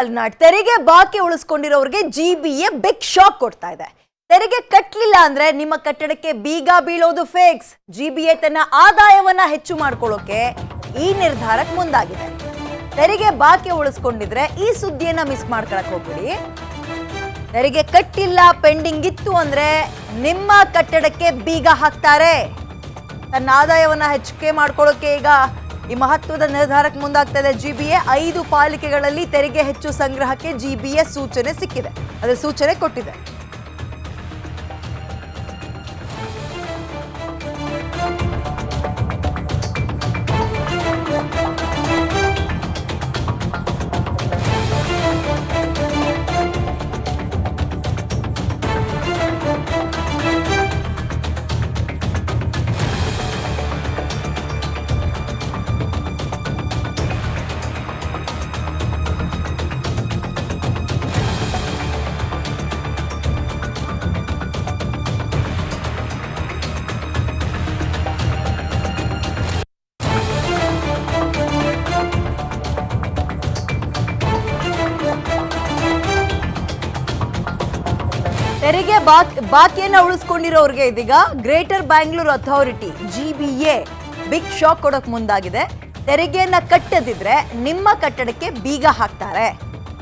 ಮಲೆನಾಡ್ ತೆರಿಗೆ ಬಾಕಿ ಉಳಿಸ್ಕೊಂಡಿರೋರಿಗೆ G B A big shock ಕೊಡ್ತಾ ಇದೆ. ತೆರಿಗೆ ಕಟ್ಟಲಿಲ್ಲ ಅಂದ್ರೆ ನಿಮ್ಮ ಕಟ್ಟಡಕ್ಕೆ ಬೀಗ ಬೀಳೋದು ಫೇಕ್ಸ್ ಜಿ ಬಿ ಎ ತನ್ನ ಆದಾಯವನ್ನ ಹೆಚ್ಚು ಮಾಡ್ಕೊಳ್ಳೋಕೆ ಈ ನಿರ್ಧಾರಕ್ಕೆ ಮುಂದಾಗಿದೆ. ತೆರಿಗೆ ಬಾಕಿ ಉಳಿಸ್ಕೊಂಡಿದ್ರೆ ಈ ಸುದ್ದಿಯನ್ನ ಮಿಸ್ ಮಾಡ್ಕೊಳಕ್ ಹೋಗ್ಬಿಡಿ. ತೆರಿಗೆ ಕಟ್ಟಿಲ್ಲ ಪೆಂಡಿಂಗ್ ಇತ್ತು ಅಂದ್ರೆ ನಿಮ್ಮ ಕಟ್ಟಡಕ್ಕೆ ಬೀಗ ಹಾಕ್ತಾರೆ. ತನ್ನ ಆದಾಯವನ್ನ ಹೆಚ್ಚಿಗೆ ಮಾಡ್ಕೊಳ್ಳೋಕೆ ಈಗ ಈ ಮಹತ್ವದ ನಿರ್ಧಾರಕ್ಕೆ ಮುಂದಾಗ್ತಾ ಇದೆ ಜಿಬಿಎ. ಐದು ಪಾಲಿಕೆಗಳಲ್ಲಿ ತೆರಿಗೆ ಹೆಚ್ಚು ಸಂಗ್ರಹಕ್ಕೆ ಜಿಬಿಎ ಸೂಚನೆ ಸಿಕ್ಕಿದೆ. ಅದರ ಸೂಚನೆ ಕೊಟ್ಟಿದೆ. ಬಾಕಿಯನ್ನ ಉಳಿಸ್ಕೊಂಡಿರೋರಿಗೆ ಇದೀಗ greater Bangalore authority G B A big shock ಕೊಡೋಕ್ ಮುಂದಾಗಿದೆ. ತೆರಿಗೆಯನ್ನ ಕಟ್ಟದಿದ್ರೆ ನಿಮ್ಮ ಕಟ್ಟಡಕ್ಕೆ ಬೀಗ ಹಾಕ್ತಾರೆ.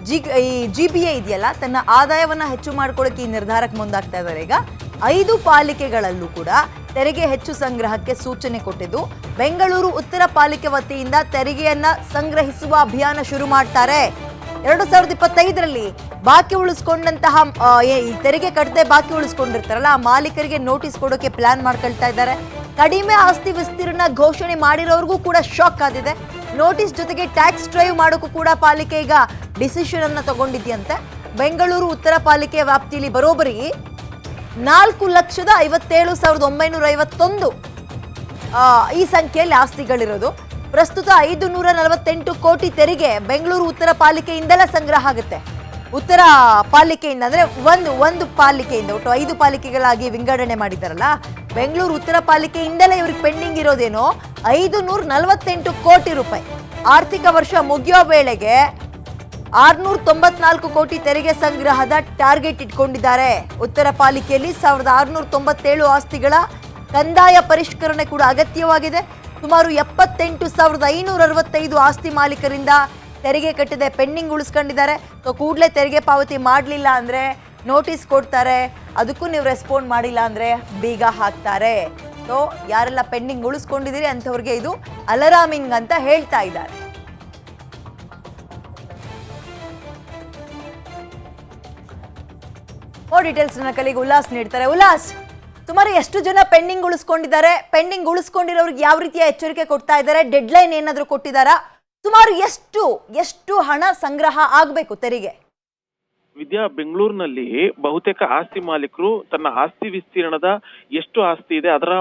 ಜಿ ಈ ಜಿ ಬಿ ಎ ಇದೆಯಲ್ಲ, ತನ್ನ ಆದಾಯವನ್ನ ಹೆಚ್ಚು ಮಾಡ್ಕೊಳ್ಳೋಕೆ ಈ ನಿರ್ಧಾರಕ್ಕೆ ಮುಂದಾಗ್ತಾ ಇದ್ದಾರೆ ಈಗ ಐದು ಪಾಲಿಕೆಗಳಲ್ಲೂ ಕೂಡ ತೆರಿಗೆ ಹೆಚ್ಚು ಸಂಗ್ರಹಕ್ಕೆ ಸೂಚನೆ ಕೊಟ್ಟಿದ್ದು, ಬೆಂಗಳೂರು ಉತ್ತರ ಪಾಲಿಕೆ ವತಿಯಿಂದ ತೆರಿಗೆಯನ್ನ ಸಂಗ್ರಹಿಸುವ ಅಭಿಯಾನ ಶುರು ಮಾಡ್ತಾರೆ. ಎರಡು ಸಾವಿರದ ಇಪ್ಪತ್ತೈದರಲ್ಲಿ ಬಾಕಿ ಉಳಿಸ್ಕೊಂಡಂತಹ ತೆರಿಗೆ ಕಟ್ಟದೆ ಬಾಕಿ ಉಳಿಸ್ಕೊಂಡಿರ್ತಾರಲ್ಲ, ಆ ಮಾಲೀಕರಿಗೆ ನೋಟಿಸ್ ಕೊಡೋಕೆ ಪ್ಲಾನ್ ಮಾಡ್ಕೊಳ್ತಾ ಇದ್ದಾರೆ. ಕಡಿಮೆ ಆಸ್ತಿ ವಿಸ್ತೀರ್ಣ ಘೋಷಣೆ ಮಾಡಿರೋರ್ಗೂ ಕೂಡ ಶಾಕ್ ಆಗಿದೆ. ನೋಟಿಸ್ ಜೊತೆಗೆ ಟ್ಯಾಕ್ಸ್ ಡ್ರೈವ್ ಮಾಡೋಕ್ಕೂ ಕೂಡ ಪಾಲಿಕೆ ಈಗ ಡಿಸಿಷನ್ ಅನ್ನ ತಗೊಂಡಿದ್ಯಂತೆ. ಬೆಂಗಳೂರು ಉತ್ತರ ಪಾಲಿಕೆ ವ್ಯಾಪ್ತಿಯಲ್ಲಿ ಬರೋಬ್ಬರಿ ನಾಲ್ಕು ಲಕ್ಷದ ಐವತ್ತೇಳು ಸಾವಿರದ ಒಂಬೈನೂರ ಐವತ್ತೊಂದು ಈ ಸಂಖ್ಯೆಯಲ್ಲಿ ಆಸ್ತಿಗಳಿರೋದು. ಪ್ರಸ್ತುತ ಐದು ನೂರ ನಲವತ್ತೆಂಟು ಕೋಟಿ ತೆರಿಗೆ ಬೆಂಗಳೂರು ಉತ್ತರ ಪಾಲಿಕೆಯಿಂದಲೇ ಸಂಗ್ರಹ ಆಗುತ್ತೆ. ಉತ್ತರ ಪಾಲಿಕೆಯಿಂದ ಅಂದ್ರೆ ಒಂದು ಒಂದು ಪಾಲಿಕೆಯಿಂದ, ಒಟ್ಟು ಐದು ಪಾಲಿಕೆಗಳಾಗಿ ವಿಂಗಡಣೆ ಮಾಡಿದಾರಲ್ಲ ಬೆಂಗಳೂರು ಉತ್ತರ ಪಾಲಿಕೆಯಿಂದಲೇ ಇವ್ರಿಗೆ ಪೆಂಡಿಂಗ್ ಇರೋದೇನೋ ಐದು ನೂರ ನಲವತ್ತೆಂಟು ಕೋಟಿ ರೂಪಾಯಿ. ಆರ್ಥಿಕ ವರ್ಷ ಮುಗಿಯೋ ವೇಳೆಗೆ ಆರ್ನೂರ ತೊಂಬತ್ನಾಲ್ಕು ಕೋಟಿ ತೆರಿಗೆ ಸಂಗ್ರಹದ ಟಾರ್ಗೆಟ್ ಇಟ್ಕೊಂಡಿದ್ದಾರೆ. ಉತ್ತರ ಪಾಲಿಕೆಯಲ್ಲಿ ಸಾವಿರದ ಆರುನೂರ ತೊಂಬತ್ತೇಳು ಆಸ್ತಿಗಳ ಕಂದಾಯ ಪರಿಷ್ಕರಣೆ ಕೂಡ ಅಗತ್ಯವಾಗಿದೆ. ಸುಮಾರು ಎಪ್ಪತ್ತೆಂಟು ಸಾವಿರದ ಐನೂರ ಅರವತ್ತೈದು ಆಸ್ತಿ ಮಾಲೀಕರಿಂದ ತೆರಿಗೆ ಕಟ್ಟಿದೆ, ಪೆಂಡಿಂಗ್ ಉಳಿಸ್ಕೊಂಡಿದ್ದಾರೆ. ಸೊ ಕೂಡಲೇ ತೆರಿಗೆ ಪಾವತಿ ಮಾಡಲಿಲ್ಲ ಅಂದರೆ ನೋಟಿಸ್ ಕೊಡ್ತಾರೆ. ಅದಕ್ಕೂ ನೀವು ರೆಸ್ಪಾಂಡ್ ಮಾಡಿಲ್ಲ ಅಂದರೆ ಬೀಗ ಹಾಕ್ತಾರೆ. ಸೊ ಯಾರೆಲ್ಲ ಪೆಂಡಿಂಗ್ ಉಳಿಸ್ಕೊಂಡಿದ್ದೀರಿ ಅಂಥವ್ರಿಗೆ ಇದು ಅಲರಾಮಿಂಗ್ ಅಂತ ಹೇಳ್ತಾ ಇದ್ದಾರೆ. ಡೀಟೇಲ್ಸ್ ನನ್ನ ಕಲಿಗೆ ಉಲ್ಲಾಸ್ ನೀಡ್ತಾರೆ. ಉಲ್ಲಾಸ್, ಸುಮಾರು ಎಷ್ಟು ಜನ ಪೆಂಡಿಂಗ್ ಉಳಿಸ್ಕೊಂಡಿದ್ದಾರೆ? ಪೆಂಡಿಂಗ್ ಉಳಿಸ್ಕೊಂಡಿರೋರಿಗೆ ಯಾವ ರೀತಿಯ ಎಚ್ಚರಿಕೆ ಕೊಡ್ತಾ ಇದ್ದಾರೆ? ಡೆಡ್ಲೈನ್ ಏನಾದರೂ ಕೊಟ್ಟಿದ್ದಾರಾ? ಸುಮಾರು ಎಷ್ಟು ಎಷ್ಟು ಹಣ ಸಂಗ್ರಹ ಆಗಬೇಕು ತೆರಿಗೆ? ವಿದ್ಯಾ, ಬೆಂಗಳೂರಿನಲ್ಲಿ ಬಹುತೇಕ ಆಸ್ತಿ ಮಾಲೀಕರು ತನ್ನ ಆಸ್ತಿ ವಿಸ್ತೀರ್ಣದ ಎಷ್ಟು ಆಸ್ತಿ ಇದೆ, ಅದರ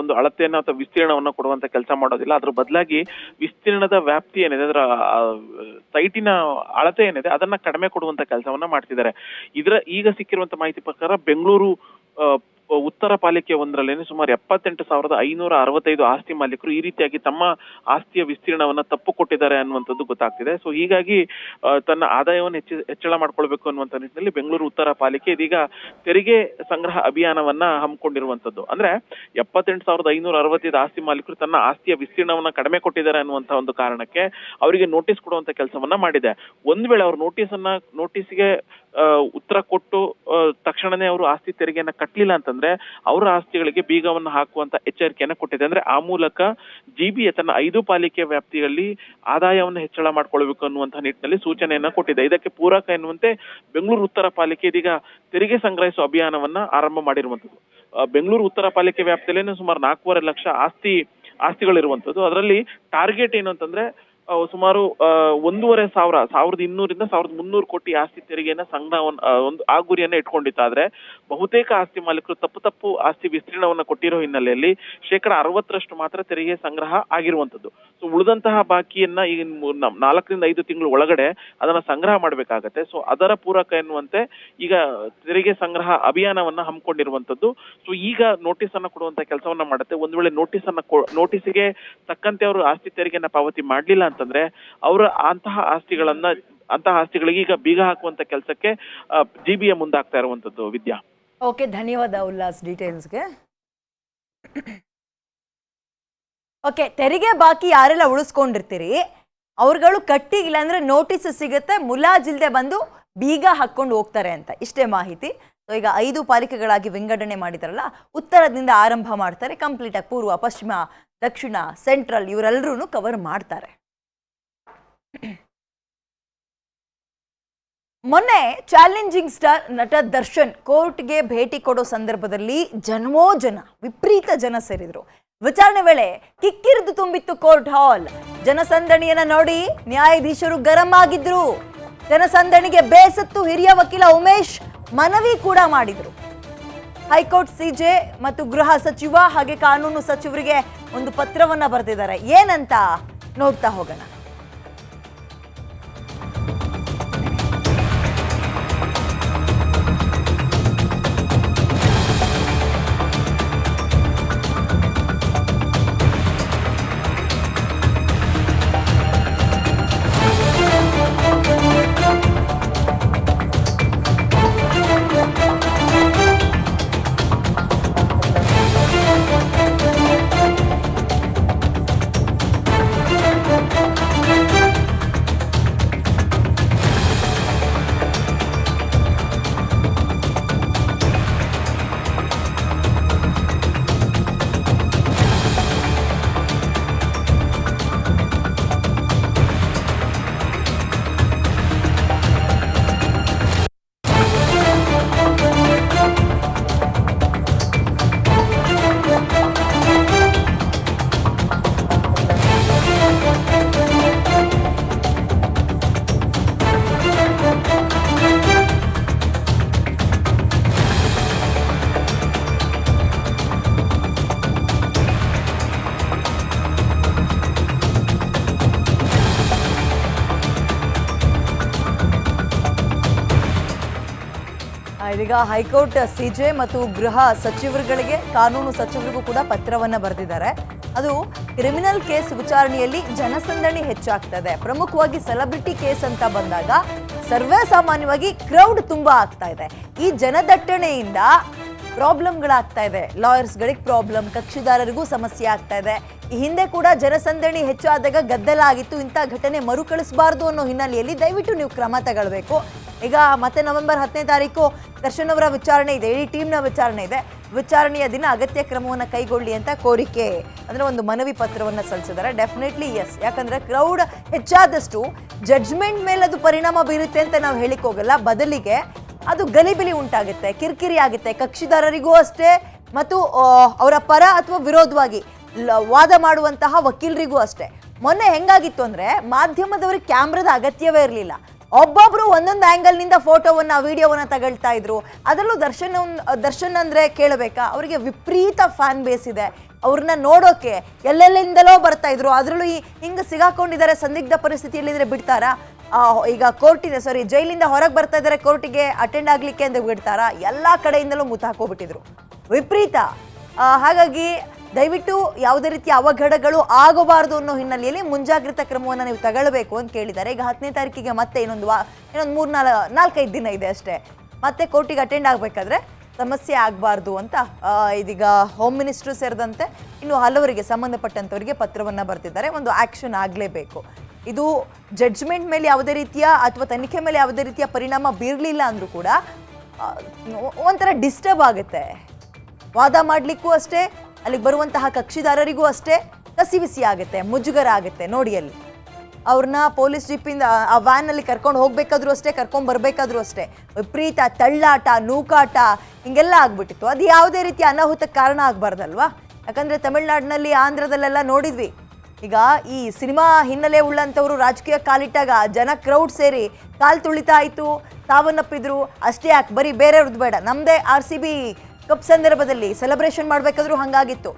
ಒಂದು ಅಳತೆಯನ್ನು ಅಥವಾ ವಿಸ್ತೀರ್ಣವನ್ನು ಕೊಡುವಂತ ಕೆಲಸ ಮಾಡೋದಿಲ್ಲ. ಅದ್ರ ಬದಲಾಗಿ ವಿಸ್ತೀರ್ಣದ ವ್ಯಾಪ್ತಿ ಏನಿದೆ, ಅದರ ಸೈಟಿನ ಅಳತೆ ಏನಿದೆ, ಅದನ್ನ ಕಡಿಮೆ ಕೊಡುವಂತ ಕೆಲಸವನ್ನ ಮಾಡ್ತಿದ್ದಾರೆ. ಇದರ, ಈಗ ಸಿಕ್ಕಿರುವಂತ ಮಾಹಿತಿ ಪ್ರಕಾರ ಬೆಂಗಳೂರು ಉತ್ತರ ಪಾಲಿಕೆ ಒಂದರಲ್ಲೇನೆ ಸುಮಾರು ಎಪ್ಪತ್ತೆಂಟು ಸಾವಿರದ ಐನೂರ ಅರವತ್ತೈದು ಆಸ್ತಿ ಮಾಲೀಕರು ಈ ರೀತಿಯಾಗಿ ತಮ್ಮ ಆಸ್ತಿಯ ವಿಸ್ತೀರ್ಣವನ್ನ ತಪ್ಪು ಕೊಟ್ಟಿದ್ದಾರೆ ಅನ್ನುವಂಥದ್ದು ಗೊತ್ತಾಗ್ತಿದೆ. ಸೊ ಹೀಗಾಗಿ ತನ್ನ ಆದಾಯವನ್ನು ಹೆಚ್ಚಿ, ಹೆಚ್ಚಳ ಮಾಡ್ಕೊಳ್ಬೇಕು ಅನ್ನುವಂಥ ನಿಟ್ಟಿನಲ್ಲಿ ಬೆಂಗಳೂರು ಉತ್ತರ ಪಾಲಿಕೆ ಇದೀಗ ತೆರಿಗೆ ಸಂಗ್ರಹ ಅಭಿಯಾನವನ್ನ ಹಮ್ಮಿಕೊಂಡಿರುವಂತದ್ದು ಅಂದ್ರೆ, ಎಪ್ಪತ್ತೆಂಟು ಸಾವಿರದ ಐನೂರ ಅರವತ್ತೈದು ಆಸ್ತಿ ಮಾಲೀಕರು ತನ್ನ ಆಸ್ತಿಯ ವಿಸ್ತೀರ್ಣವನ್ನ ಕಡಿಮೆ ಕೊಟ್ಟಿದ್ದಾರೆ ಅನ್ನುವಂತ ಒಂದು ಕಾರಣಕ್ಕೆ ಅವರಿಗೆ ನೋಟಿಸ್ ಕೊಡುವಂತ ಕೆಲಸವನ್ನ ಮಾಡಿದೆ. ಒಂದ್ ವೇಳೆ ಅವರು ನೋಟಿಸ್ ಅನ್ನ ನೋಟಿಸ್ಗೆ ಉತ್ತರ ಕೊಟ್ಟು ತಕ್ಷಣನೇ ಅವರು ಆಸ್ತಿ ತೆರಿಗೆಯನ್ನ ಕಟ್ಟಲಿಲ್ಲ ಅಂತಂದ್ರೆ ಅವರ ಆಸ್ತಿಗಳಿಗೆ ಬೀಗವನ್ನು ಹಾಕುವಂತ ಎಚ್ಚರಿಕೆಯನ್ನ ಕೊಟ್ಟಿದೆ. ಅಂದ್ರೆ ಆ ಮೂಲಕ ಜಿಬಿಎ ತನ್ನ ಐದು ಪಾಲಿಕೆ ವ್ಯಾಪ್ತಿಯಲ್ಲಿ ಆದಾಯವನ್ನು ಹೆಚ್ಚಳ ಮಾಡ್ಕೊಳ್ಬೇಕು ಅನ್ನುವಂತಹ ನಿಟ್ಟಿನಲ್ಲಿ ಸೂಚನೆಯನ್ನ ಕೊಟ್ಟಿದೆ. ಇದಕ್ಕೆ ಪೂರಕ ಎನ್ನುವಂತೆ ಬೆಂಗಳೂರು ಉತ್ತರ ಪಾಲಿಕೆ ಇದೀಗ ತೆರಿಗೆ ಸಂಗ್ರಹಿಸುವ ಅಭಿಯಾನವನ್ನ ಆರಂಭ ಮಾಡಿರುವಂತದ್ದು ಬೆಂಗಳೂರು ಉತ್ತರ ಪಾಲಿಕೆ ವ್ಯಾಪ್ತಿಯಲ್ಲೇನೆ ಸುಮಾರು ನಾಲ್ಕೂವರೆ ಲಕ್ಷ ಆಸ್ತಿ ಆಸ್ತಿಗಳಿರುವಂತದ್ದು ಅದರಲ್ಲಿ ಟಾರ್ಗೆಟ್ ಏನು ಅಂತಂದ್ರೆ ಸುಮಾರು ಒಂದೂವರೆ ಸಾವಿರ, ಸಾವಿರದ ಇನ್ನೂರಿಂದ ಸಾವಿರದ ಮುನ್ನೂರು ಕೋಟಿ ಆಸ್ತಿ ತೆರಿಗೆಯನ್ನ ಸಂಘ ಒಂದು, ಆ ಗುರಿಯನ್ನ ಇಟ್ಕೊಂಡಿತ್ತಾದ್ರೆ ಬಹುತೇಕ ಆಸ್ತಿ ಮಾಲೀಕರು ತಪ್ಪು ತಪ್ಪು ಆಸ್ತಿ ವಿಸ್ತೀರ್ಣವನ್ನ ಕೊಟ್ಟಿರೋ ಹಿನ್ನೆಲೆಯಲ್ಲಿ ಶೇಕಡ ಅರವತ್ತರಷ್ಟು ಮಾತ್ರ ತೆರಿಗೆ ಸಂಗ್ರಹ ಆಗಿರುವಂತದ್ದು ಸೊ ಉಳಿದಂತಹ ಬಾಕಿಯನ್ನ ಈಗ ನಾಲ್ಕರಿಂದ ಐದು ತಿಂಗಳು ಒಳಗಡೆ ಅದನ್ನ ಸಂಗ್ರಹ ಮಾಡಬೇಕಾಗತ್ತೆ. ಸೊ ಅದರ ಪೂರಕ ಎನ್ನುವಂತೆ ಈಗ ತೆರಿಗೆ ಸಂಗ್ರಹ ಅಭಿಯಾನವನ್ನ ಹಮ್ಮಿಕೊಂಡಿರುವಂತದ್ದು ಸೊ ಈಗ ನೋಟಿಸ್ ಅನ್ನ ಕೊಡುವಂತ ಕೆಲಸವನ್ನ ಮಾಡುತ್ತೆ. ಒಂದ್ ವೇಳೆ ನೋಟಿಸ್ ಅನ್ನ ನೋಟಿಸ್ಗೆ ತಕ್ಕಂತೆ ಅವರು ಆಸ್ತಿ ತೆರಿಗೆಯನ್ನ ಪಾವತಿ ಮಾಡ್ಲಿಲ್ಲ ಅಂತಂದ್ರೆ ಅವರ ಅಂತಹ ಆಸ್ತಿಗಳನ್ನ, ಅಂತಹ ಆಸ್ತಿಗಳಿಗೆ ಈಗ ಬೀಗ ಹಾಕುವಂತ ಕೆಲಸಕ್ಕೆ ಜಿ ಬಿ ಎ ಮುಂದಾಗ್ತಾ ಇರುವಂತದ್ದು ವಿದ್ಯಾ. ಓಕೆ ಧನ್ಯವಾದ ಉಲ್ಲಾಸ್ ಡೀಟೇಲ್ಸ್ಗೆ ಓಕೆ ತೆರಿಗೆ ಬಾಕಿ ಯಾರೆಲ್ಲ ಉಳಿಸ್ಕೊಂಡಿರ್ತೀರಿ? ಅವ್ರುಗಳು ಕಟ್ಟಿಗಿಲ್ಲ ಅಂದ್ರೆ ನೋಟಿಸ್ ಸಿಗುತ್ತೆ ಮುಲಾಜಿಲ್ದೆ ಬಂದು ಬೀಗ ಹಾಕ್ಕೊಂಡು ಹೋಗ್ತಾರೆ ಅಂತ. ಇಷ್ಟೇ ಮಾಹಿತಿ. ಸೊ ಈಗ ಐದು ಪಾಲಿಕೆಗಳಾಗಿ ವಿಂಗಡಣೆ ಮಾಡಿದಾರಲ್ಲ, ಉತ್ತರದಿಂದ ಆರಂಭ ಮಾಡ್ತಾರೆ ಕಂಪ್ಲೀಟ್ ಆಗಿ ಪೂರ್ವ, ಪಶ್ಚಿಮ, ದಕ್ಷಿಣ ಸೆಂಟ್ರಲ್ ಇವರೆಲ್ಲರೂ ಕವರ್ ಮಾಡ್ತಾರೆ. ಮೊನ್ನೆ ಚಾಲೆಂಜಿಂಗ್ ಸ್ಟಾರ್ ನಟ ದರ್ಶನ್ ಕೋರ್ಟ್ಗೆ ಭೇಟಿ ಕೊಡೋ ಸಂದರ್ಭದಲ್ಲಿ ಜನಮೋ ಜನ ವಿಪರೀತ ಜನ ಸೇರಿದ್ರು. ವಿಚಾರಣೆ ವೇಳೆ ಕಿಕ್ಕಿರಿದು ತುಂಬಿತ್ತು ಕೋರ್ಟ್ ಹಾಲ್. ಜನಸಂದಣಿಯನ್ನ ನೋಡಿ ನ್ಯಾಯಾಧೀಶರು ಗರಂ ಆಗಿದ್ರು. ಜನಸಂದಣಿಗೆ ಬೇಸತ್ತು ಹಿರಿಯ ವಕೀಲ ಉಮೇಶ್ ಮನವಿ ಕೂಡ ಮಾಡಿದ್ರು. ಹೈಕೋರ್ಟ್ ಸಿಜೆ ಮತ್ತು ಗೃಹ ಸಚಿವ ಹಾಗೆ ಕಾನೂನು ಸಚಿವರಿಗೆ ಒಂದು ಪತ್ರವನ್ನ ಬರೆದಿದ್ದಾರೆ. ಏನಂತ ನೋಡ್ತಾ ಹೋಗೋಣ. ಹೈಕೋರ್ಟ್, ಸಿಜೆ ಮತ್ತು ಗೃಹ ಸಚಿವರುಗಳಿಗೆ, ಕಾನೂನು ಸಚಿವರಿಗೂ ಕೂಡ ಪತ್ರವನ್ನು ಬರೆದಿದ್ದಾರೆ. ಅದು ಕ್ರಿಮಿನಲ್ ಕೇಸ್ ವಿಚಾರಣೆಯಲ್ಲಿ ಜನಸಂದಣಿ ಹೆಚ್ಚಾಗ್ತದೆ. ಪ್ರಮುಖವಾಗಿ ಸೆಲೆಬ್ರಿಟಿ ಕೇಸ್ ಅಂತ ಬಂದಾಗ ಸರ್ವೇ ಸಾಮಾನ್ಯವಾಗಿ ಕ್ರೌಡ್ ತುಂಬಾ ಆಗ್ತಾ ಇದೆ. ಈ ಜನದಟ್ಟಣೆಯಿಂದ ಪ್ರಾಬ್ಲಮ್ಗಳಾಗ್ತಾ ಇದೆ. ಲಾಯರ್ಸ್ಗಳಿಗೆ ಪ್ರಾಬ್ಲಮ್, ಕಕ್ಷಿದಾರರಿಗೂ ಸಮಸ್ಯೆ ಆಗ್ತಾ ಇದೆ. ಈ ಹಿಂದೆ ಕೂಡ ಜನಸಂದಣಿ ಹೆಚ್ಚಾದಾಗ ಗದ್ದಲ ಆಗಿತ್ತು. ಇಂಥ ಘಟನೆ ಮರುಕಳಿಸಬಾರ್ದು ಅನ್ನೋ ಹಿನ್ನೆಲೆಯಲ್ಲಿ ದಯವಿಟ್ಟು ನೀವು ಕ್ರಮ ತಗೊಳ್ಬೇಕು. ಈಗ ಮತ್ತೆ ನವೆಂಬರ್ ಹತ್ತನೇ ತಾರೀಕು ದರ್ಶನ್ ಅವರ ವಿಚಾರಣೆ ಇದೆ, ಇಡೀ ಟೀಮ್ನ ವಿಚಾರಣೆ ಇದೆ. ವಿಚಾರಣೆಯ ದಿನ ಅಗತ್ಯ ಕ್ರಮವನ್ನು ಕೈಗೊಳ್ಳಿ ಅಂತ ಕೋರಿಕೆ ಅಂದ್ರೆ ಒಂದು ಮನವಿ ಪತ್ರವನ್ನು ಸಲ್ಲಿಸಿದ್ದಾರೆ. ಡೆಫಿನೆಟ್ಲಿ ಎಸ್ ಯಾಕಂದ್ರೆ ಕ್ರೌಡ್ ಹೆಚ್ಚಾದಷ್ಟು ಜಡ್ಜ್ಮೆಂಟ್ ಮೇಲೆ ಅದು ಪರಿಣಾಮ ಬೀರುತ್ತೆ ಅಂತ ನಾವು ಹೇಳಿಕ್ ಹೋಗಲ್ಲ. ಬದಲಿಗೆ ಅದು ಗಲಿಬಿಲಿ ಉಂಟಾಗುತ್ತೆ, ಕಿರಿಕಿರಿ ಆಗುತ್ತೆ. ಕಕ್ಷಿದಾರರಿಗೂ ಅಷ್ಟೇ ಮತ್ತು ಅವರ ಪರ ಅಥವಾ ವಿರೋಧವಾಗಿ ವಾದ ಮಾಡುವಂತಹ ವಕೀಲರಿಗೂ ಅಷ್ಟೇ. ಮೊನ್ನೆ ಹೆಂಗಾಗಿತ್ತು ಅಂದ್ರೆ ಮಾಧ್ಯಮದವರಿಗೆ ಕ್ಯಾಮ್ರಾದ ಅಗತ್ಯವೇ ಇರಲಿಲ್ಲ. ಒಬ್ಬೊಬ್ರು ಒಂದೊಂದು ಆಂಗಲ್ನಿಂದ ಫೋಟೋವನ್ನ ವಿಡಿಯೋವನ್ನ ತಗೊಳ್ತಾ ಇದ್ರು. ಅದರಲ್ಲೂ ದರ್ಶನ್ ದರ್ಶನ್ ಅಂದ್ರೆ ಕೇಳಬೇಕಾ? ಅವರಿಗೆ ವಿಪರೀತ ಫ್ಯಾನ್ ಬೇಸ್ ಇದೆ. ಅವ್ರನ್ನ ನೋಡೋಕೆ ಎಲ್ಲೆಲ್ಲಿಂದಲೋ ಬರ್ತಾ ಇದ್ರು. ಅದರಲ್ಲೂ ಈ ಹಿಂಗೆ ಸಿಗಾಕೊಂಡಿದ್ದಾರೆ, ಸಂದಿಗ್ಧ ಪರಿಸ್ಥಿತಿಯಲ್ಲಿದ್ರೆ ಬಿಡ್ತಾರಾ? ಈಗ ಕೋರ್ಟಿನ ಸಾರಿ ಜೈಲಿಂದ ಹೊರಗೆ ಬರ್ತಾ ಇದ್ದಾರೆ ಕೋರ್ಟಿಗೆ ಅಟೆಂಡ್ ಆಗ್ಲಿಕ್ಕೆ ಅಂತ ಬಿಡ್ತಾರಾ? ಎಲ್ಲಾ ಕಡೆಯಿಂದಲೂ ಮುತ್ತಾಕೋಬಿಟ್ಟಿದ್ರು ವಿಪರೀತ. ಹಾಗಾಗಿ ದಯವಿಟ್ಟು ಯಾವುದೇ ರೀತಿಯ ಅವಘಡಗಳು ಆಗಬಾರದು ಅನ್ನೋ ಹಿನ್ನೆಲೆಯಲ್ಲಿ ಮುಂಜಾಗ್ರತಾ ಕ್ರಮವನ್ನು ನೀವು ತಗೊಳ್ಬೇಕು ಅಂತ ಕೇಳಿದ್ದಾರೆ. ಈಗ ಹತ್ತನೇ ತಾರೀಕಿಗೆ ಮತ್ತೆ ಇನ್ನೊಂದು ವಾ ಇನ್ನೊಂದು ಮೂರು ನಾಲ್ ನಾಲ್ಕೈದು ದಿನ ಇದೆ ಅಷ್ಟೇ. ಮತ್ತೆ ಕೋರ್ಟಿಗೆ ಅಟೆಂಡ್ ಆಗಬೇಕಾದ್ರೆ ಸಮಸ್ಯೆ ಆಗಬಾರ್ದು ಅಂತ ಇದೀಗ ಹೋಮ್ ಮಿನಿಸ್ಟ್ರು ಸೇರಿದಂತೆ ಇನ್ನು ಹಲವರಿಗೆ ಸಂಬಂಧಪಟ್ಟಂಥವರಿಗೆ ಪತ್ರವನ್ನು ಬರ್ತಿದ್ದಾರೆ. ಒಂದು ಆ್ಯಕ್ಷನ್ ಆಗಲೇಬೇಕು. ಇದು ಜಡ್ಜ್ಮೆಂಟ್ ಮೇಲೆ ಯಾವುದೇ ರೀತಿಯ ಅಥವಾ ತನಿಖೆ ಮೇಲೆ ಯಾವುದೇ ರೀತಿಯ ಪರಿಣಾಮ ಬೀರಲಿಲ್ಲ ಅಂದರೂ ಕೂಡ ಒಂಥರ ಡಿಸ್ಟರ್ಬ್ ಆಗುತ್ತೆ. ವಾದ ಮಾಡಲಿಕ್ಕೂ ಅಷ್ಟೇ ಅಲ್ಲಿಗೆ ಬರುವಂತಹ ಕಕ್ಷಿದಾರರಿಗೂ ಅಷ್ಟೇ ಕಸಿವಿಸಿ ಆಗುತ್ತೆ ಮುಜುಗರ ಆಗುತ್ತೆ ನೋಡಿ ಅಲ್ಲಿ. ಅವ್ರನ್ನ ಪೊಲೀಸ್ ಜೀಪಿಂದ ಆ ವ್ಯಾನಲ್ಲಿ ಕರ್ಕೊಂಡು ಹೋಗ್ಬೇಕಾದ್ರೂ ಅಷ್ಟೇ, ಕರ್ಕೊಂಡು ಬರಬೇಕಾದ್ರೂ ಅಷ್ಟೇ. ವಿಪರೀತ ತಳ್ಳಾಟ, ನೂಕಾಟ, ಹಿಂಗೆಲ್ಲ ಆಗ್ಬಿಟ್ಟಿತ್ತು. ಅದು ಯಾವುದೇ ರೀತಿ ಅನಾಹುತಕ್ಕೆ ಕಾರಣ ಆಗಬಾರ್ದಲ್ವಾ? ಯಾಕಂದ್ರೆ ತಮಿಳ್ನಾಡಿನಲ್ಲಿ, ಆಂಧ್ರದಲ್ಲೆಲ್ಲ ನೋಡಿದ್ವಿ. ಈಗ ಈ ಸಿನಿಮಾ ಹಿನ್ನೆಲೆ ಉಳ್ಳಂಥವ್ರು ರಾಜಕೀಯ ಕಾಲಿಟ್ಟಾಗ ಜನ ಕ್ರೌಡ್ ಸೇರಿ ಕಾಲು ತುಳಿತಾ ಆಯಿತು ಸಾವನ್ನಪ್ಪಿದ್ರು. ಅಷ್ಟೇ ಯಾಕೆ, ಬರೀ ಬೇರೆಯವ್ರದ್ದು ಬೇಡ. ನಮ್ಮದೇ ಆರ್ ಸಿ ಬಿ ಕಪ್ ಸಂದರ್ಭದಲ್ಲಿ ಸೆಲೆಬ್ರೇಷನ್ ಮಾಡಬೇಕಾದ್ರೂ ಹಂಗಾಗಿತ್ತು.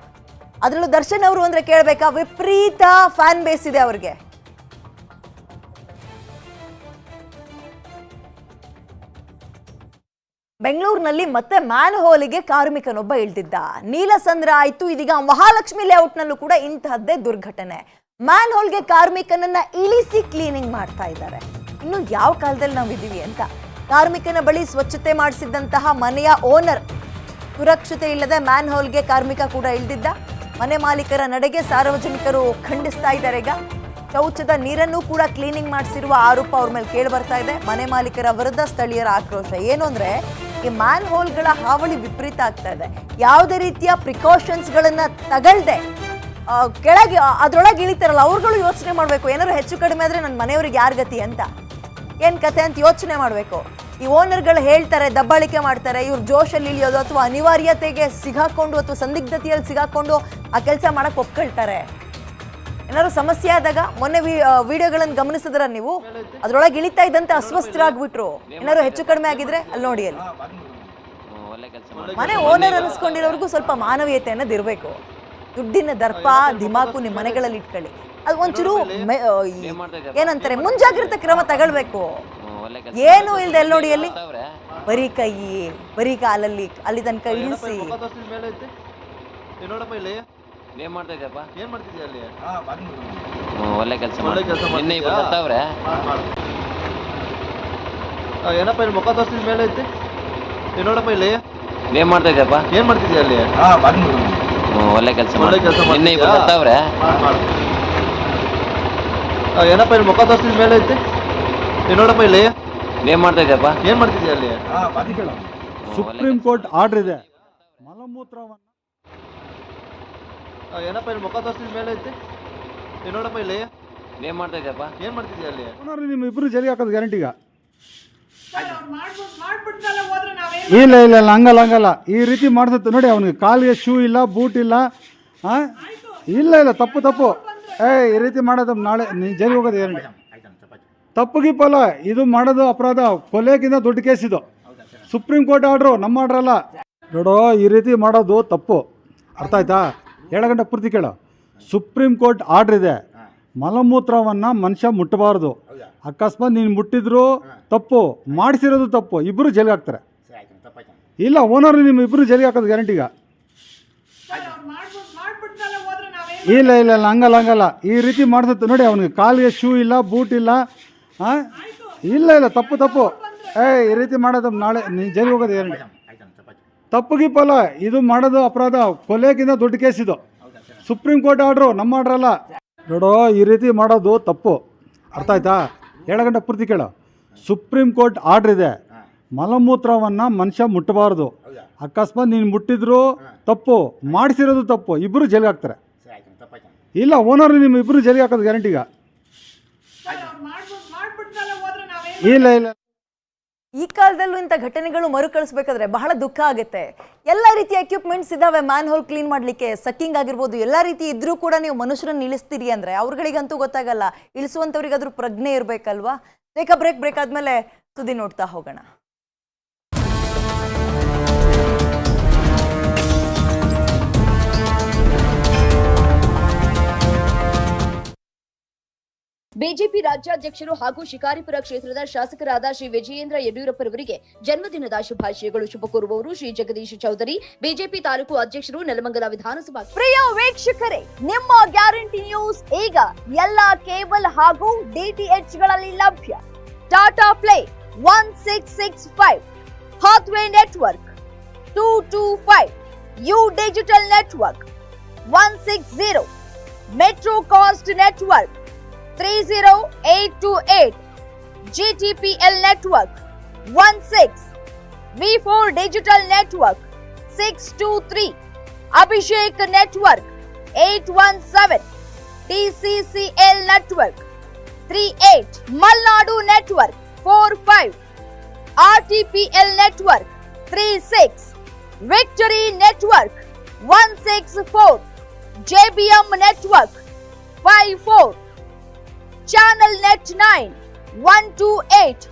ಅದರಲ್ಲೂ ದರ್ಶನ್ ಅವರು ಅಂದ್ರೆ ಕೇಳಬೇಕಾ, ವಿಪರೀತ ಫ್ಯಾನ್ ಬೇಸ್ ಇದೆ ಅವ್ರಿಗೆ. ಬೆಂಗಳೂರಿನಲ್ಲಿ ಮತ್ತೆ ಮ್ಯಾನ್ ಹೋಲಿಗೆ ಕಾರ್ಮಿಕನೊಬ್ಬ ಇಳ್ದಿದ್ದ. ನೀಲಸಂದ್ರ ಆಯ್ತು, ಇದೀಗ ಮಹಾಲಕ್ಷ್ಮಿ ಲೇಔಟ್ನಲ್ಲೂ ಕೂಡ ಇಂತಹದ್ದೇ ದುರ್ಘಟನೆ. ಮ್ಯಾನ್ ಹೋಲ್ಗೆ ಕಾರ್ಮಿಕನನ್ನ ಇಳಿಸಿ ಕ್ಲೀನಿಂಗ್ ಮಾಡ್ತಾ ಇದ್ದಾರೆ. ಇನ್ನು ಯಾವ ಕಾಲದಲ್ಲಿ ನಾವಿದ್ದೀವಿ ಅಂತ. ಕಾರ್ಮಿಕನ ಬಳಿ ಸ್ವಚ್ಛತೆ ಮಾಡಿಸಿದ್ದಂತಹ ಮನೆಯ ಓನರ್ ಸುರಕ್ಷತೆ ಇಲ್ಲದೆ ಮ್ಯಾನ್ ಹೋಲ್ಗೆ ಕಾರ್ಮಿಕ ಕೂಡ ಇಳಿದಿದ್ದ ಮನೆ ಮಾಲೀಕರ ನಡೆಗೆ ಸಾರ್ವಜನಿಕರು ಖಂಡಿಸ್ತಾ ಇದ್ದಾರೆ ಈಗ. ಶೌಚದ ನೀರನ್ನು ಕೂಡ ಕ್ಲೀನಿಂಗ್ ಮಾಡಿಸಿರುವ ಆರೋಪ ಅವ್ರ ಮೇಲೆ ಕೇಳಿ ಬರ್ತಾ ಇದೆ. ಮನೆ ಮಾಲೀಕರ ವಿರುದ್ಧ ಸ್ಥಳೀಯರ ಆಕ್ರೋಶ. ಏನು ಅಂದ್ರೆ, ಈ ಮ್ಯಾನ್ ಹೋಲ್ಗಳ ಹಾವಳಿ ವಿಪರೀತ ಆಗ್ತಾ ಇದೆ. ಯಾವುದೇ ರೀತಿಯ ಪ್ರಿಕಾಷನ್ಸ್ಗಳನ್ನ ತಗಳ್ದೆ ಕೆಳಗೆ, ಅದ್ರೊಳಗೆ ಇಳಿತಾರಲ್ಲ, ಅವ್ರುಗಳು ಯೋಚನೆ ಮಾಡಬೇಕು. ಏನಾದ್ರು ಹೆಚ್ಚು ಕಡಿಮೆ ಆದ್ರೆ ನನ್ನ ಮನೆಯವ್ರಿಗೆ ಯಾರ ಗತಿ ಅಂತ. ಏನು ಕತೆ ಅಂತ ಯೋಚನೆ ಮಾಡಬೇಕು. ಈ ಓನರ್ಗಳು ಹೇಳ್ತಾರೆ, ದಬ್ಬಾಳಿಕೆ ಮಾಡ್ತಾರೆ, ಇವ್ರು ಜೋಶಲ್ಲಿ ಇಳಿಯೋದು ಅಥವಾ ಅನಿವಾರ್ಯತೆಗೆ ಸಿಗಾಕೊಂಡು ಅಥವಾ ಸಂದಿಗ್ಧತೆಯಲ್ಲಿ ಸಿಗಾಕೊಂಡು ಆ ಕೆಲಸ ಮಾಡಕ್ಕೆ ಒಪ್ಕೊಳ್ತಾರೆ. ಏನಾದ್ರು ಸಮಸ್ಯೆ ಆದಾಗ ಮೊನ್ನೆ ವಿಡಿಯೋಗಳನ್ನು ಗಮನಿಸಿದ್ರ ನೀವು? ಅದ್ರೊಳಗೆ ಇಳಿತಾ ಇದ್ದಂತೆ ಅಸ್ವಸ್ಥರಾಗ್ಬಿಟ್ರು. ಏನಾದ್ರು ಹೆಚ್ಚು ಕಡಿಮೆ ಆಗಿದ್ರೆ ಅಲ್ಲಿ ನೋಡಿ ಅಲ್ಲಿ. ಮನೆ ಓನರ್ ಅನಿಸ್ಕೊಂಡಿರೋರ್ಗೂ ಸ್ವಲ್ಪ ಮಾನವೀಯತೆ ಅನ್ನೋದು ಇರಬೇಕು. ದುಡ್ಡಿನ ದರ್ಪ, ದಿಮಾಕು ನಿಮ್ಮ ಮನೆಗಳಲ್ಲಿ ಇಟ್ಕೊಳ್ಳಿ. ಅದು ಒಂಚೂರು ಏನಂತಾರೆ, ಮುಂಜಾಗ್ರತಾ ಕ್ರಮ ತಗೊಳ್ಬೇಕು. ಏನು ಇಲ್ದೆ ಎಲ್ಲಿ ನೋಡಿ ಅಲ್ಲಿ ಬರೀ ಕೈ ಬರೀ ಕಾಲಲ್ಲಿ ಅಲ್ಲಿ ತನಕ ಇಳಿಸಿ. ನೋಡಪ್ಪ ಇಲ್ಲಿ. ಏನ್ ಮಾಡ್ತಾ ಏನ್ ಮಾಡ್ತಿದ್ಯಾ ಅಲ್ಲಿ? ಒಳ್ಳೆ ಕೆಲಸ ಒಳ್ಳೆ ಕೆಲ್ಸ ನಿನ್ನೆ? ಬರ್ತಾವ್ರೆ? ಏನಪ್ಪ ಇಲ್ಲಿ ಮುಖ ತೋರಿಸಿದ ಮೇಲೆ ಐತಿ? ನೋಡಪ್ಪ ಇಲ್ಲಿ. ಏನ್ ಮಾಡ್ತಾ ಏನ್ ಮಾಡ್ತಿದ್ಯಾ ಅಲ್ಲಿ? ಒಳ್ಳೆ ಕೆಲಸ ಒಳ್ಳೆ ಕೆಲಸ ನಿನ್ನೆ? ಬರ್ತಾವ್ರೆ? ಏನಪ್ಪ ಇಲ್ಲಿ ಮುಖ ತೋರಿಸಿದ ಮೇಲೆ ಐತೆ? ಏ ನೋಡಪ್ಪ ಇಲ್ಲಿ. ಏನ್ ಮಾಡ್ತಾ ಇದ್ದಪ್ಪ ಏನ್ ಮಾಡ್ತಿದ್ಯಾ ಅಲ್ಲಿ? ಸುಪ್ರೀಂ ಕೋರ್ಟ್ ಆರ್ಡರ್ ಇದೆ. ಮಲಮೂತ್ರವನ್ನು ಆ, ಏನಪ್ಪ ಇಲ್ಲಿ ಮುಖ ತೋರಿಸಿದ ಮೇಲೆ ಐತೆ? ಏ ನೋಡಪ್ಪ ಇಲ್ಲಿ. ಏನ್ ಮಾಡ್ತಾ ಇದ್ದಪ್ಪ ಏನ್ ಮಾಡ್ತಿದ್ಯಾ ಅಲ್ಲಿ? ಓನರ್ ನಿಮ್ಮ ಇಬ್ರು ಜೈಲಿಗೆ ಹಾಕೋದು ಗ್ಯಾರಂಟಿಗ ಇಲ್ಲ ಇಲ್ಲ ಇಲ್ಲ ಹಂಗಲ್ಲ ಹಂಗಲ್ಲ. ಈ ರೀತಿ ಮಾಡ್ಸುತ್ತೆ ನೋಡಿ ಅವನಿಗೆ ಕಾಲಿಗೆ ಶೂ ಇಲ್ಲ ಬೂಟ್ ಇಲ್ಲ ಆ? ಇಲ್ಲ ಇಲ್ಲ ತಪ್ಪು ತಪ್ಪು. ಏ ಈ ರೀತಿ ಮಾಡೋದು ನಾಳೆ ನೀ ಜೈಲಿಗೆ ಹೋಗೋದು ಗ್ಯಾರಂಟಿ ತಪ್ಪು ಫಲ, ಇದು ಮಾಡೋದು ಅಪರಾಧ, ಕೊಲೆಗಿಂತ ದೊಡ್ಡ ಕೇಸ್ ಇದು. ಸುಪ್ರೀಂ ಕೋರ್ಟ್ ಆರ್ಡ್ರು ನಮ್ಮ ಆರ್ಡ್ರ್ ಅಲ್ಲ. ನೋಡೋ, ಈ ರೀತಿ ಮಾಡೋದು ತಪ್ಪು. ಅರ್ಥ ಆಯ್ತಾ? ಏಳು ಗಂಟೆ ಪೂರ್ತಿ ಕೇಳು. ಸುಪ್ರೀಂ ಕೋರ್ಟ್ ಆರ್ಡ್ರ್ ಇದೆ. ಮಲಮೂತ್ರವನ್ನು ಮನುಷ್ಯ ಮುಟ್ಟಬಾರ್ದು. ಅಕಸ್ಮಾತ್ ನೀನು ಮುಟ್ಟಿದ್ರು ತಪ್ಪು. ಮಾಡಿಸಿರೋದು ತಪ್ಪು. ಇಬ್ಬರು ಜೈಲಿಗೆ ಹಾಕ್ತಾರೆ. ಇಲ್ಲ ಓನರ್ ನಿಮ್ಮ ಇಬ್ಬರು ಜೈಲಿಗೆ ಹಾಕೋದು ಗ್ಯಾರಂಟಿಗ ಇಲ್ಲ ಇಲ್ಲ ಇಲ್ಲ, ಹಂಗಲ್ಲ ಹಂಗಲ್ಲ. ಈ ರೀತಿ ಮಾಡ್ಸುತ್ತೆ ನೋಡಿ, ಅವನಿಗೆ ಕಾಲಿಗೆ ಶೂ ಇಲ್ಲ ಬೂಟ್ ಇಲ್ಲ. ಆ? ಇಲ್ಲ ಇಲ್ಲ ತಪ್ಪು ತಪ್ಪು. ಏ ಈ ರೀತಿ ಮಾಡೋದು ನಾಳೆ ನೀ ಜೈಲಿಗೆ ಹೋಗೋದು ಏನು? ತಪ್ಪು ಗಿಪ್ಪಲ್ಲ ಇದು ಮಾಡೋದು ಅಪರಾಧ ಕೊಲೆಗಿಂತ ದೊಡ್ಡ ಕೇಸ್ ಇದು. ಸುಪ್ರೀಂ ಕೋರ್ಟ್ ಆರ್ಡ್ರು ನಮ್ಮ ಆರ್ಡ್ರಲ್ಲ ಅಲ್ಲ. ನೋಡೋ ಈ ರೀತಿ ಮಾಡೋದು ತಪ್ಪು. ಅರ್ಥ ಆಯ್ತಾ? ಏಳು ಗಂಟೆ ಪೂರ್ತಿ ಕೇಳು. ಸುಪ್ರೀಂ ಕೋರ್ಟ್ ಆರ್ಡ್ರ್ ಇದೆ. ಮಲಮೂತ್ರವನ್ನು ಮನುಷ್ಯ ಮುಟ್ಟಬಾರ್ದು. ಅಕಸ್ಮಾತ್ ನೀನು ಮುಟ್ಟಿದ್ರು ತಪ್ಪು. ಮಾಡಿಸಿರೋದು ತಪ್ಪು. ಇಬ್ಬರು ಜೈಲಿಗೆ ಹಾಕ್ತಾರೆ. ಇಲ್ಲ ಓನರ್ ನಿಮ್ಮ ಇಬ್ಬರು ಜೈಲಿಗೆ ಹಾಕೋದು ಗ್ಯಾರಂಟಿಗ ಈ ಕಾಲದಲ್ಲೂ ಇಂಥ ಘಟನೆಗಳು ಮರುಕಳಿಸ್ಬೇಕಾದ್ರೆ ಬಹಳ ದುಃಖ ಆಗುತ್ತೆ. ಎಲ್ಲ ರೀತಿಯ ಎಕ್ವಿಪ್ಮೆಂಟ್ಸ್ ಇದಾವೆ ಮ್ಯಾನ್ ಹೋಲ್ ಕ್ಲೀನ್ ಮಾಡಲಿಕ್ಕೆ. ಸಕ್ಕಿಂಗ್ ಆಗಿರ್ಬೋದು, ಎಲ್ಲ ರೀತಿ ಇದ್ರೂ ಕೂಡ ನೀವು ಮನುಷ್ಯರನ್ನು ಇಳಿಸ್ತೀರಿ ಅಂದರೆ ಅವ್ರಗಳಿಗಂತೂ ಗೊತ್ತಾಗಲ್ಲ. ಇಳಿಸುವಂಥವ್ರಿಗಾದ್ರೂ ಪ್ರಜ್ಞೆ ಇರಬೇಕಲ್ವಾ? ಬೇಕಾ ಬ್ರೇಕ್ ಬ್ರೇಕ್ ಆದಮೇಲೆ ಸುದ್ದಿ ನೋಡ್ತಾ ಹೋಗೋಣ. ಬಿಜೆಪಿ ರಾಜ್ಯಾಧ್ಯಕ್ಷರು ಹಾಗೂ ಶಿಕಾರಿಪುರ ಕ್ಷೇತ್ರದ ಶಾಸಕರಾದ ಶ್ರೀ ವಿಜಯೇಂದ್ರ ಯಡಿಯೂರಪ್ಪರವರಿಗೆ ಜನ್ಮದಿನದ ಶುಭಾಶಯಗಳು. ಶುಭ ಕೋರುವವರು ಶ್ರೀ ಜಗದೀಶ್ ಚೌಧರಿ. ಬಿಜೆಪಿ ತಾಲೂಕು ಅಧ್ಯಕ್ಷರು ನೆಲಮಂಗಲ ವಿಧಾನಸಭಾ ಪ್ರಿಯ ವೀಕ್ಷಕರೇ, ನಿಮ್ಮ ಗ್ಯಾರಂಟಿ ನ್ಯೂಸ್ ಈಗ ಎಲ್ಲ ಕೇಬಲ್ ಹಾಗೂ ಡಿಟಿಎಚ್ಗಳಲ್ಲಿ ಲಭ್ಯ. Tata Play one six six five, Hathway network two two five, U digital network one six zero, Metro Cast network. 30828 GTPL network 16 V4 digital network 623 Abhishek network 817 TCCL network 38 Malnadu network 45 RTPL network 36 Victory network 164 JBM network 54 channel net nine one two eight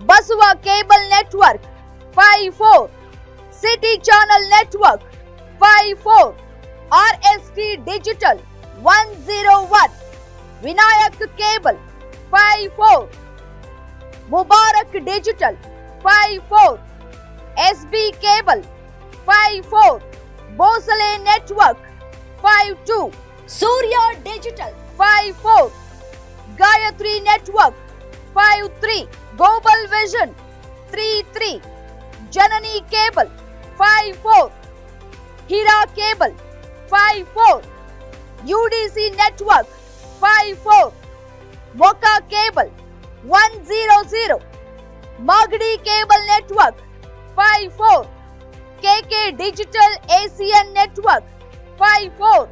Basava cable network five four City Channel network five four R S T digital one zero one Vinayak cable five four Mubarak digital five four S B cable five four Bhosale network five two Surya digital five four Gayatri Network 53 Global Vision 33 Janani Cable 54 Hira Cable 54 UDC Network 54 Mocha Cable 100 Magdi Cable Network 54 KK Digital ACN Network 54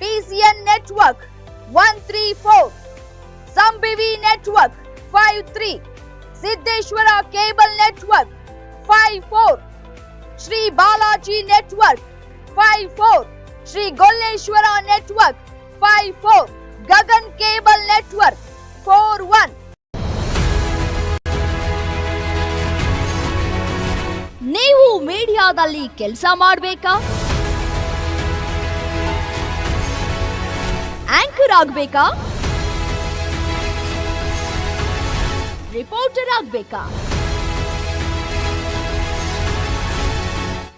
PCN Network 134 ಸಂಬಿವಿ network five three Siddeshwara cable network five four Shri Balaji network five four Shri Golleshwara network five four Gagan cable network four one ನೀವು ಮೀಡಿಯಾದಲ್ಲಿ ಕೆಲಸ ಮಾಡಬೇಕಾ? Anchor ಆಗ್ಬೇಕಾ? Reporter ಆಗ್ಬೇಕಾ?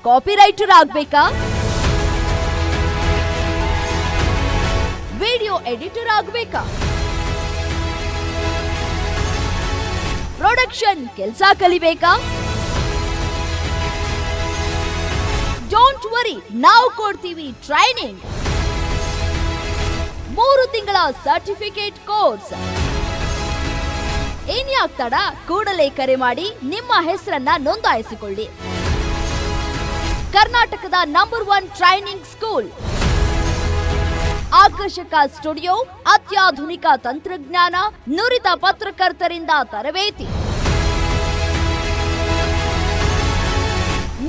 Copywriter ಆಗ್ಬೇಕಾ? Video editor ಆಗ್ಬೇಕಾ? Production ಕೆಲಸ ಕಲಿಬೇಕಾ? ಡೋಂಟ್ ವರಿ ನಾವು ಕೊಡ್ತೀವಿ ಟ್ರೈನಿಂಗ್ ಮೂರು ತಿಂಗಳ ಸರ್ಟಿಫಿಕೇಟ್ ಕೋರ್ಸ್ ಇನ್ಯಾಕ್ ಕೂಡಲೇ ಕರೆ ಮಾಡಿ ನಿಮ್ಮ ಹೆಸರನ್ನ ನೋಂದಾಯಿಸಿಕೊಳ್ಳಿ. ಕರ್ನಾಟಕದ ನಂಬರ್ ಒನ್ ಟ್ರೈನಿಂಗ್ ಸ್ಕೂಲ್ ಆಕರ್ಷಕ ಸ್ಟುಡಿಯೋ, ಅತ್ಯಾಧುನಿಕ ತಂತ್ರಜ್ಞಾನ, ನುರಿತ ಪತ್ರಕರ್ತರಿಂದ ತರಬೇತಿ.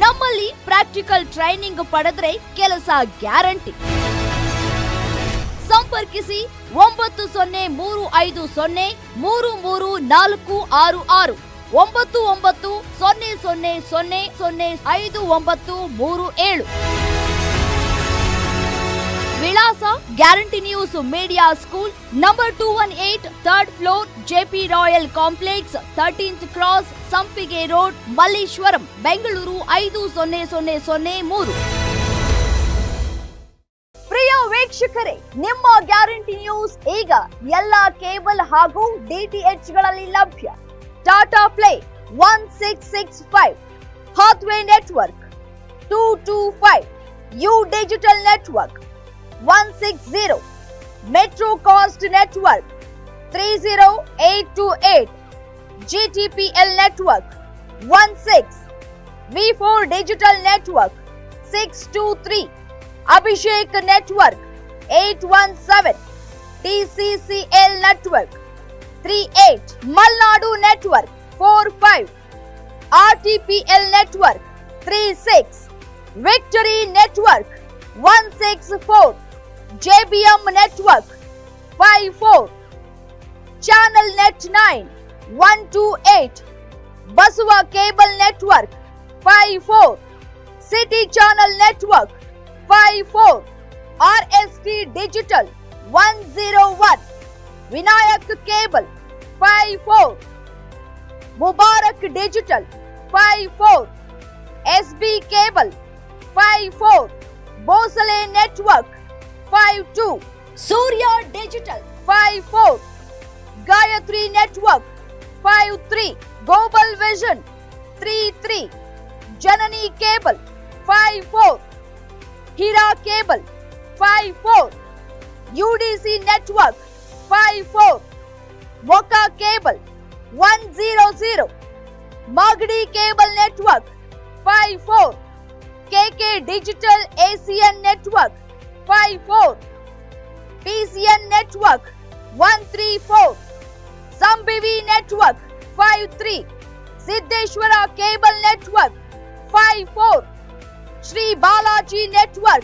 ನಮ್ಮಲ್ಲಿ ಪ್ರಾಕ್ಟಿಕಲ್ ಟ್ರೈನಿಂಗ್ ಪಡೆದ್ರೆ ಕೆಲಸ ಗ್ಯಾರಂಟಿ ಸಂಪರ್ಕಿಸಿ ಒಂಬತ್ತು ಸೊನ್ನೆ ಮೂರು ಐದು ಸೊನ್ನೆ ಮೂರು ಮೂರು ನಾಲ್ಕು ಆರು ಆರು. ಒಂಬತ್ತು ಒಂಬತ್ತು ಸೊನ್ನೆ ಸೊನ್ನೆ ಸೊನ್ನೆ ಸೊನ್ನೆ ಐದು ಒಂಬತ್ತು ಮೂರು ಏಳು. ವಿಳಾಸ guarantee news media school number two one eight third floor JP royal complex thirteenth cross Sampige road Malleshwaram, Bengaluru ಐದು ಸೊನ್ನೆ ಸೊನ್ನೆ ಸೊನ್ನೆ ಮೂರು. वीक्षक guarantee news cable DTH लभ्य Tata Play one Hathway network two two five U digital network one zero Metro Cast network three zero GTPL network one V four digital network six two three Abhishek network 817 TCCL Network 38 Malnadu Network 45 RTPL Network 36 Victory Network 164 JBM Network 54 Channel Net 9 128 Baswa Cable Network 54 City Channel Network 54 R S T digital 101 Vinayak cable 54 Mubarak digital 54 SB cable 54 Bhosale network 52 Surya digital 54 Gayatri network 53 global vision 33 Janani cable 54 Heera cable five four, UDC network five four, Mocha cable one zero zero, Magdi cable network five four, KK digital ACN network five four, PCN network one three four, Zambivi network five three, Siddeshwara cable network five four, Sri Balaji network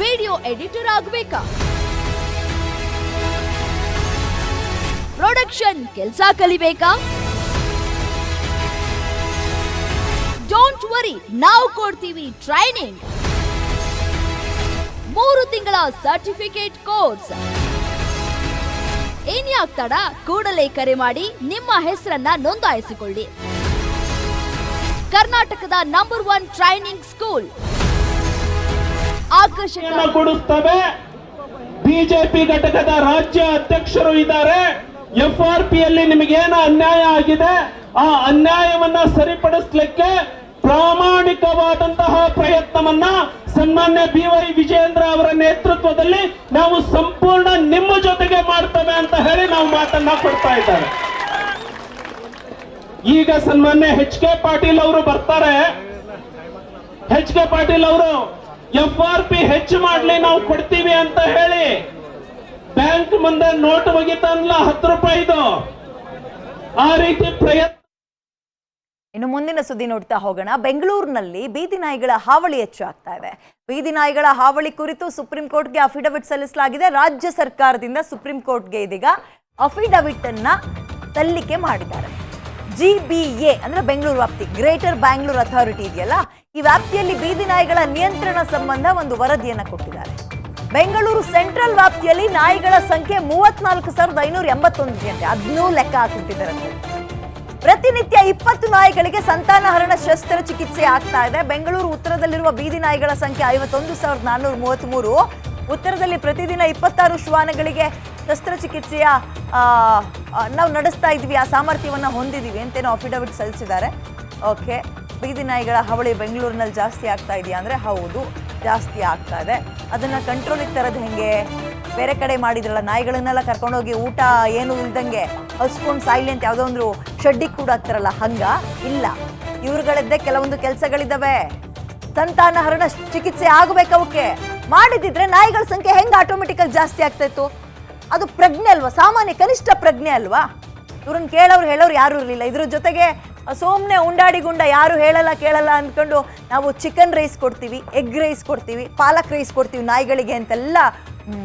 video editor ಆಗಬೇಕಾ? Production ಕೆಲಸ ಕಲಿಬೇಕಾ? Don't worry ನಾವು ಕೊಡ್ತೀವಿ training ಮೂರು ತಿಂಗಳ certificate course ಇನ್ಯಾಕ್ ತಡ ಕೂಡಲೇ ಕರೆ ಮಾಡಿ ನಿಮ್ಮ ಹೆಸರನ್ನ ನೋಂದಾಯಿಸಿಕೊಳ್ಳಿ. ಕರ್ನಾಟಕದ ನಂಬರ್ ಒನ್ ಟ್ರೈನಿಂಗ್ ಸ್ಕೂಲ್ ಕೊಡುತ್ತವೆ. ಬಿಜೆಪಿ ಘಟಕದ ರಾಜ್ಯ ಅಧ್ಯಕ್ಷರು ಇದ್ದಾರೆ. ಎಫ್ ಆರ್ ಪಿ ಅಲ್ಲಿ ನಿಮಗೇನು ಅನ್ಯಾಯ ಆಗಿದೆ? ಆ ಅನ್ಯಾಯವನ್ನ ಸರಿಪಡಿಸ್ಲಿಕ್ಕೆ ಪ್ರಾಮಾಣಿಕವಾದಂತಹ ಪ್ರಯತ್ನವನ್ನ ಸನ್ಮಾನ್ಯ ಬಿ ವೈ ವಿಜಯೇಂದ್ರ ಅವರ ನೇತೃತ್ವದಲ್ಲಿ ನಾವು ಸಂಪೂರ್ಣ ನಿಮ್ಮ ಜೊತೆಗೆ ಮಾಡ್ತೇವೆ ಅಂತ ಹೇಳಿ ನಾವು ಮಾತನ್ನ ಕೊಡ್ತಾ ಇದ್ದಾರೆ ಈಗ ಸನ್ಮಾನ್ಯ ಎಚ್ ಕೆ ಪಾಟೀಲ್ ಅವರು ಬರ್ತಾರೆ. ಎಚ್ ಕೆ ಪಾಟೀಲ್ ಅವರು ಎಫ್ ಆರ್ ಪಿ ಹೆಚ್ಚು ಮಾಡ್ಲಿ ನಾವು ಕೊಡ್ತೀವಿ ಅಂತ ಹೇಳಿ ಬ್ಯಾಂಕ್ ಮುಂದೆ ನೋಟ್ ಒಗಿತಾನಲ್ಲ ಹತ್ತು ರೂಪಾಯಿದು ಆ ರೀತಿ ಪ್ರಯತ್ನ ಇನ್ನು ಮುಂದಿನ ಸುದ್ದಿ ನೋಡ್ತಾ ಹೋಗೋಣ. ಬೆಂಗಳೂರಿನಲ್ಲಿ ಬೀದಿ ನಾಯಿಗಳ ಹಾವಳಿ ಹೆಚ್ಚಾಗ್ತಾ ಇದೆ. ಬೀದಿ ನಾಯಿಗಳ ಹಾವಳಿ ಕುರಿತು ಸುಪ್ರೀಂ ಕೋರ್ಟ್ಗೆ ಅಫಿಡವಿಟ್ ಸಲ್ಲಿಸಲಾಗಿದೆ. ರಾಜ್ಯ ಸರ್ಕಾರದಿಂದ ಸುಪ್ರೀಂ ಕೋರ್ಟ್ಗೆ ಇದೀಗ ಅಫಿಡವಿಟ್ ಅನ್ನ ಸಲ್ಲಿಕೆ ಮಾಡಿದ್ದಾರೆ. ಜಿ ಬಿ ಎ ಅಂದ್ರೆ ಬೆಂಗಳೂರು ವ್ಯಾಪ್ತಿ ಗ್ರೇಟರ್ ಬ್ಯಾಂಗ್ಳೂರ್ ಅಥಾರಿಟಿ ಇದೆಯಲ್ಲ ಈ ವ್ಯಾಪ್ತಿಯಲ್ಲಿ ಬೀದಿ ನಾಯಿಗಳ ನಿಯಂತ್ರಣ ಸಂಬಂಧ ಒಂದು ವರದಿಯನ್ನು ಕೊಟ್ಟಿದ್ದಾರೆ. ಬೆಂಗಳೂರು ಸೆಂಟ್ರಲ್ ವ್ಯಾಪ್ತಿಯಲ್ಲಿ ನಾಯಿಗಳ ಸಂಖ್ಯೆ ಮೂವತ್ನಾಲ್ಕು ಸಾವಿರದ ಐನೂರ ಎಂಬತ್ತೊಂದು ಅಂತೆ ಅದನ್ನೂ ಲೆಕ್ಕ ಹಾಕುತ್ತಿದ್ದಾರೆ ಪ್ರತಿನಿತ್ಯ ಇಪ್ಪತ್ತು ನಾಯಿಗಳಿಗೆ ಸಂತಾನಹರಣ ಶಸ್ತ್ರಚಿಕಿತ್ಸೆ ಆಗ್ತಾ ಇದೆ. ಬೆಂಗಳೂರು ಉತ್ತರದಲ್ಲಿರುವ ಬೀದಿ ನಾಯಿಗಳ ಸಂಖ್ಯೆ ಐವತ್ತೊಂದು ಸಾವಿರದ ನಾನ್ನೂರ ಮೂವತ್ತ್ಮೂರು ಉತ್ತರದಲ್ಲಿ ಪ್ರತಿದಿನ ಇಪ್ಪತ್ತಾರು ಶ್ವಾನಗಳಿಗೆ ಶಸ್ತ್ರಚಿಕಿತ್ಸೆಯ ನಾವು ನಡೆಸ್ತಾ ಇದ್ವಿ ಆ ಸಾಮರ್ಥ್ಯವನ್ನು ಹೊಂದಿದ್ದೀವಿ ಅಂತೇನೋ ಅಫಿಡವಿಟ್ ಸಲ್ಲಿಸಿದ್ದಾರೆ. ಓಕೆ ಬೀದಿ ನಾಯಿಗಳ ಹವಳಿ ಬೆಂಗಳೂರಿನಲ್ಲಿ ಜಾಸ್ತಿ ಆಗ್ತಾ ಇದೆಯಾ ಅಂದರೆ ಹೌದು, ಜಾಸ್ತಿ ಆಗ್ತಾ ಇದೆ. ಅದನ್ನು ಕಂಟ್ರೋಲಿಗೆ ತರೋದು ಹೆಂಗೆ? ಬೇರೆ ಕಡೆ ಮಾಡಿದ್ರಲ್ಲ, ನಾಯಿಗಳನ್ನೆಲ್ಲ ಕರ್ಕೊಂಡೋಗಿ ಊಟ ಏನು ಇಲ್ದಂಗೆ ಹಸ್ಕೊಂಡು ಸೈಲೆಂಟ್ ಯಾವುದೋ ಒಂದು ಶೆಡ್ಡಿಗೆ ಕೂಡ ಹಾಕ್ತಾರಲ್ಲ, ಹಂಗ? ಇಲ್ಲ. ಇವ್ರುಗಳದ್ದೇ ಕೆಲವೊಂದು ಕೆಲಸಗಳಿದ್ದಾವೆ ಸಂತಾನಹರಣ ಚಿಕಿತ್ಸೆ ಆಗಬೇಕು ಅವಕ್ಕೆ ಮಾಡಿದಿದ್ರೆ ನಾಯಿಗಳ ಸಂಖ್ಯೆ ಹೆಂಗೆ ಆಟೋಮೆಟಿಕಲ್ ಜಾಸ್ತಿ ಆಗ್ತಾ ಇತ್ತು? ಅದು ಪ್ರಜ್ಞೆ ಅಲ್ವಾ? ಸಾಮಾನ್ಯ ಕನಿಷ್ಠ ಪ್ರಜ್ಞೆ ಅಲ್ವಾ? ಇವ್ರನ್ನ ಕೇಳೋರು, ಹೇಳೋರು ಯಾರು ಇರಲಿಲ್ಲ. ಇದ್ರ ಜೊತೆಗೆ ಸುಮ್ಮನೆ ಉಂಡಾಡಿ ಗುಂಡ ಯಾರು ಹೇಳಲ್ಲ ಕೇಳಲ್ಲ ಅಂದ್ಕೊಂಡು ನಾವು ಚಿಕನ್ ರೈಸ್ ಕೊಡ್ತೀವಿ ಎಗ್ ರೈಸ್ ಕೊಡ್ತೀವಿ, ಪಾಲಕ್ ರೈಸ್ ಕೊಡ್ತೀವಿ ನಾಯಿಗಳಿಗೆ ಅಂತೆಲ್ಲ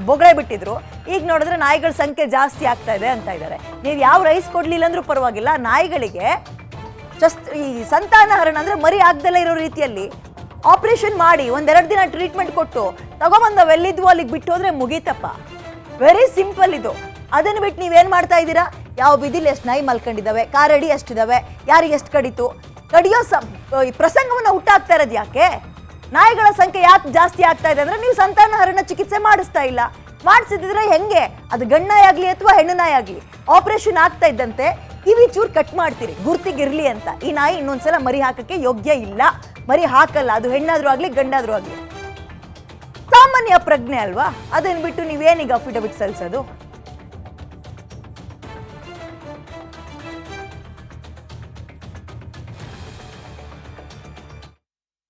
ಬೊಗಳೆ ಬಿಟ್ಟಿದ್ರು. ಈಗ ನೋಡಿದ್ರೆ ನಾಯಿಗಳ ಸಂಖ್ಯೆ ಜಾಸ್ತಿ ಆಗ್ತಾ ಇದೆ ಅಂತ ಇದ್ದಾರೆ ನೀವು ಯಾವ ರೈಸ್ ಕೊಡ್ಲಿಲ್ಲ ಅಂದ್ರೂ ಪರವಾಗಿಲ್ಲ, ನಾಯಿಗಳಿಗೆ ಜಸ್ಟ್ ಈ ಸಂತಾನಹರಣ ಅಂದ್ರೆ ಮರಿ ಆಗ್ದಲೇ ಇರೋ ರೀತಿಯಲ್ಲಿ ಆಪರೇಷನ್ ಮಾಡಿ ಒಂದೆರಡು ದಿನ ಟ್ರೀಟ್ಮೆಂಟ್ ಕೊಟ್ಟು ತಗೊಬಂದ ವೆಲ್ಲಿದ್ವು ಅಲ್ಲಿಗೆ ಬಿಟ್ಟು ಹೋದ್ರೆ ಮುಗೀತಪ್ಪ. ವೆರಿ ಸಿಂಪಲ್ ಇದು. ಅದನ್ನು ಬಿಟ್ಟು ನೀವೇನು ಮಾಡ್ತಾ ಇದ್ದೀರಾ? ಯಾವ ಬಿದಿಲಿ ಎಷ್ಟು ನಾಯಿ ಮಲ್ಕೊಂಡಿದ್ದಾವೆ, ಕಾರಡಿ ಎಷ್ಟಿದಾವೆ ಯಾರಿಗೆ ಎಷ್ಟು ಕಡಿತು? ಕಡಿಯೋ ಸ ಈ ಪ್ರಸಂಗವನ್ನ ಹುಟ್ಟಾಗ್ತಾ ಇರೋದು ಯಾಕೆ? ನಾಯಿಗಳ ಸಂಖ್ಯೆ ಯಾಕೆ ಜಾಸ್ತಿ ಆಗ್ತಾ ಇದೆ ಅಂದ್ರೆ ನೀವು ಸಂತಾನಹರಣ ಚಿಕಿತ್ಸೆ ಮಾಡಿಸ್ತಾ ಇಲ್ಲ. ಮಾಡಿಸಿದ್ರೆ ಹೆಂಗೆ? ಅದು ಗಣ್ಣಾಯಾಗ್ಲಿ ಅಥವಾ ಹೆಣ್ಣು ನಾಯಿ ಆಗ್ಲಿ. ಆಪರೇಷನ್ ಆಗ್ತಾ ಇದ್ದಂತೆ, ಕಿವಿ ಚೂರ್ ಕಟ್ ಮಾಡ್ತೀರಿ. ಗುರ್ತಿಗಿರ್ಲಿ ಅಂತ. ಈ ನಾಯಿ ಇನ್ನೊಂದ್ಸಲ ಮರಿ ಹಾಕಕ್ಕೆ ಯೋಗ್ಯ ಇಲ್ಲ. ಮರಿ ಹಾಕಲ್ಲ, ಅದು ಹೆಣ್ಣಾದ್ರೂ ಆಗ್ಲಿ, ಗಂಡಾದ್ರೂ ಆಗ್ಲಿ. ಸಾಮಾನ್ಯ ಪ್ರಜ್ಞೆ ಅಲ್ವಾ? ಅದನ್ನ ಬಿಟ್ಟು ನೀವೇನೀಗ ಅಫಿಡವಿಟ್ ಸಲ್ಲಿಸೋದು?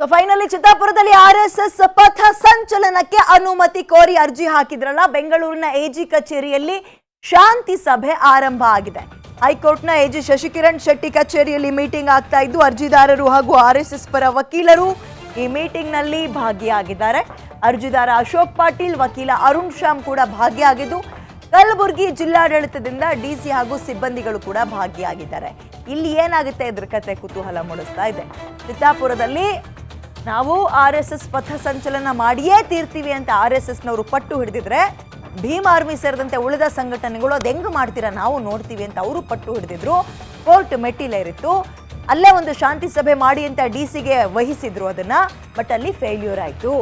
ಸೊ ಫೈನಲಿ ಚಿತ್ತಾಪುರದಲ್ಲಿ ಆರ್ ಎಸ್ ಎಸ್ ಪಥ ಸಂಚಲನಕ್ಕೆ ಅನುಮತಿ ಕೋರಿ ಅರ್ಜಿ ಹಾಕಿದ್ರಲ್ಲ, ಬೆಂಗಳೂರಿನ ಎಜಿ ಕಚೇರಿಯಲ್ಲಿ ಶಾಂತಿ ಸಭೆ ಆರಂಭ ಆಗಿದೆ. ಹೈಕೋರ್ಟ್ನ ಎಜಿ ಶಶಿಕಿರಣ್ ಶೆಟ್ಟಿ ಕಚೇರಿಯಲ್ಲಿ ಮೀಟಿಂಗ್ ಆಗ್ತಾ ಇದ್ದು, ಅರ್ಜಿದಾರರು ಹಾಗೂ ಆರ್ ಎಸ್ ಎಸ್ ಪರ ವಕೀಲರು ಈ ಮೀಟಿಂಗ್ನಲ್ಲಿ ಭಾಗಿಯಾಗಿದ್ದಾರೆ. ಅರ್ಜಿದಾರ ಅಶೋಕ್ ಪಾಟೀಲ್, ವಕೀಲ ಅರುಣ್ ಶ್ಯಾಮ್ ಕೂಡ ಭಾಗಿಯಾಗಿದ್ದು, ಕಲಬುರಗಿ ಜಿಲ್ಲಾಡಳಿತದಿಂದ ಡಿಸಿ ಹಾಗೂ ಸಿಬ್ಬಂದಿಗಳು ಕೂಡ ಭಾಗಿಯಾಗಿದ್ದಾರೆ. ಇಲ್ಲಿ ಏನಾಗುತ್ತೆ ಇದ್ರ ಕತೆ ಕುತೂಹಲ ಮೂಡಿಸ್ತಾ ಇದೆ. ಚಿತ್ತಾಪುರದಲ್ಲಿ ನಾವು ಆರ್ ಎಸ್ ಎಸ್ ಪಥ ಸಂಚಲನ ಮಾಡಿಯೇ ತೀರ್ತೀವಿ ಅಂತ ಆರ್ ಎಸ್ ಎಸ್ನವರು ಪಟ್ಟು ಹಿಡಿದಿದ್ರೆ, ಭೀಮ್ ಆರ್ಮಿ ಸೇರಿದಂತೆ ಉಳಿದ ಸಂಘಟನೆಗಳು ಅದು ಹೆಂಗೆ ಮಾಡ್ತೀರಾ ನಾವು ನೋಡ್ತೀವಿ ಅಂತ ಅವರು ಪಟ್ಟು ಹಿಡಿದಿದ್ರು. ಕೋರ್ಟ್ ಮೆಟ್ಟಿಲೇರಿತ್ತು. ಅಲ್ಲೇ ಒಂದು ಶಾಂತಿ ಸಭೆ ಮಾಡಿ ಅಂತ ಡಿ ಸಿಗೆ ವಹಿಸಿದ್ರು ಅದನ್ನ, ಬಟ್ ಅಲ್ಲಿ ಫೇಲ್ಯೂರ್ ಆಯಿತು.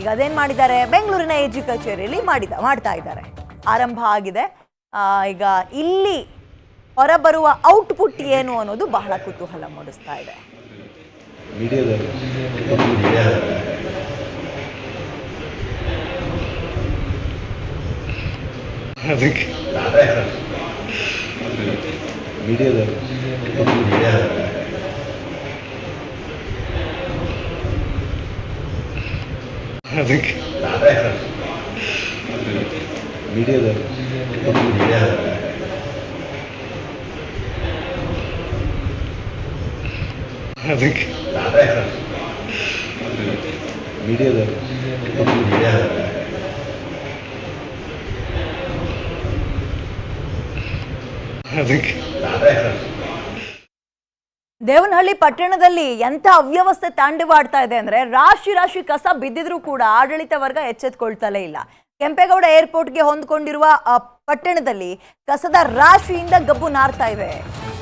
ಈಗ ಅದೇನ್ ಮಾಡಿದ್ದಾರೆ? ಬೆಂಗಳೂರಿನ ಎಜು ಕಚೇರಿಯಲ್ಲಿ ಮಾಡಿದ, ಮಾಡ್ತಾ ಇದ್ದಾರೆ. ಆರಂಭ ಆಗಿದೆ. ಈಗ ಇಲ್ಲಿ ಹೊರಬರುವ ಔಟ್ಪುಟ್ ಏನು ಅನ್ನೋದು ಬಹಳ ಕುತೂಹಲ ಮೂಡಿಸ್ತಾ ಇದೆ. వీడియోలో వీడియోలో వీడియోలో I think. ದೇವನಹಳ್ಳಿ ಪಟ್ಟಣದಲ್ಲಿ ಎಂತ ಅವ್ಯವಸ್ಥೆ ತಾಂಡವಾಡ್ತಾ ಇದೆ ಅಂದ್ರೆ ರಾಶಿ ರಾಶಿ ಕಸ ಬಿದ್ದಿದ್ರು ಕೂಡ ಆಡಳಿತ ವರ್ಗ ಎಚ್ಚೆತ್ಕೊಳ್ತಲೇ ಇಲ್ಲ. ಕೆಂಪೇಗೌಡ ಏರ್ಪೋರ್ಟ್ ಏರ್ಪೋರ್ಟ್ಗೆ ಹೊಂದ್ಕೊಂಡಿರುವ ಪಟ್ಟಣದಲ್ಲಿ ಕಸದ ರಾಶಿಯಿಂದ ಗಬ್ಬು ನಾರ್ತಾ ಇವೆ.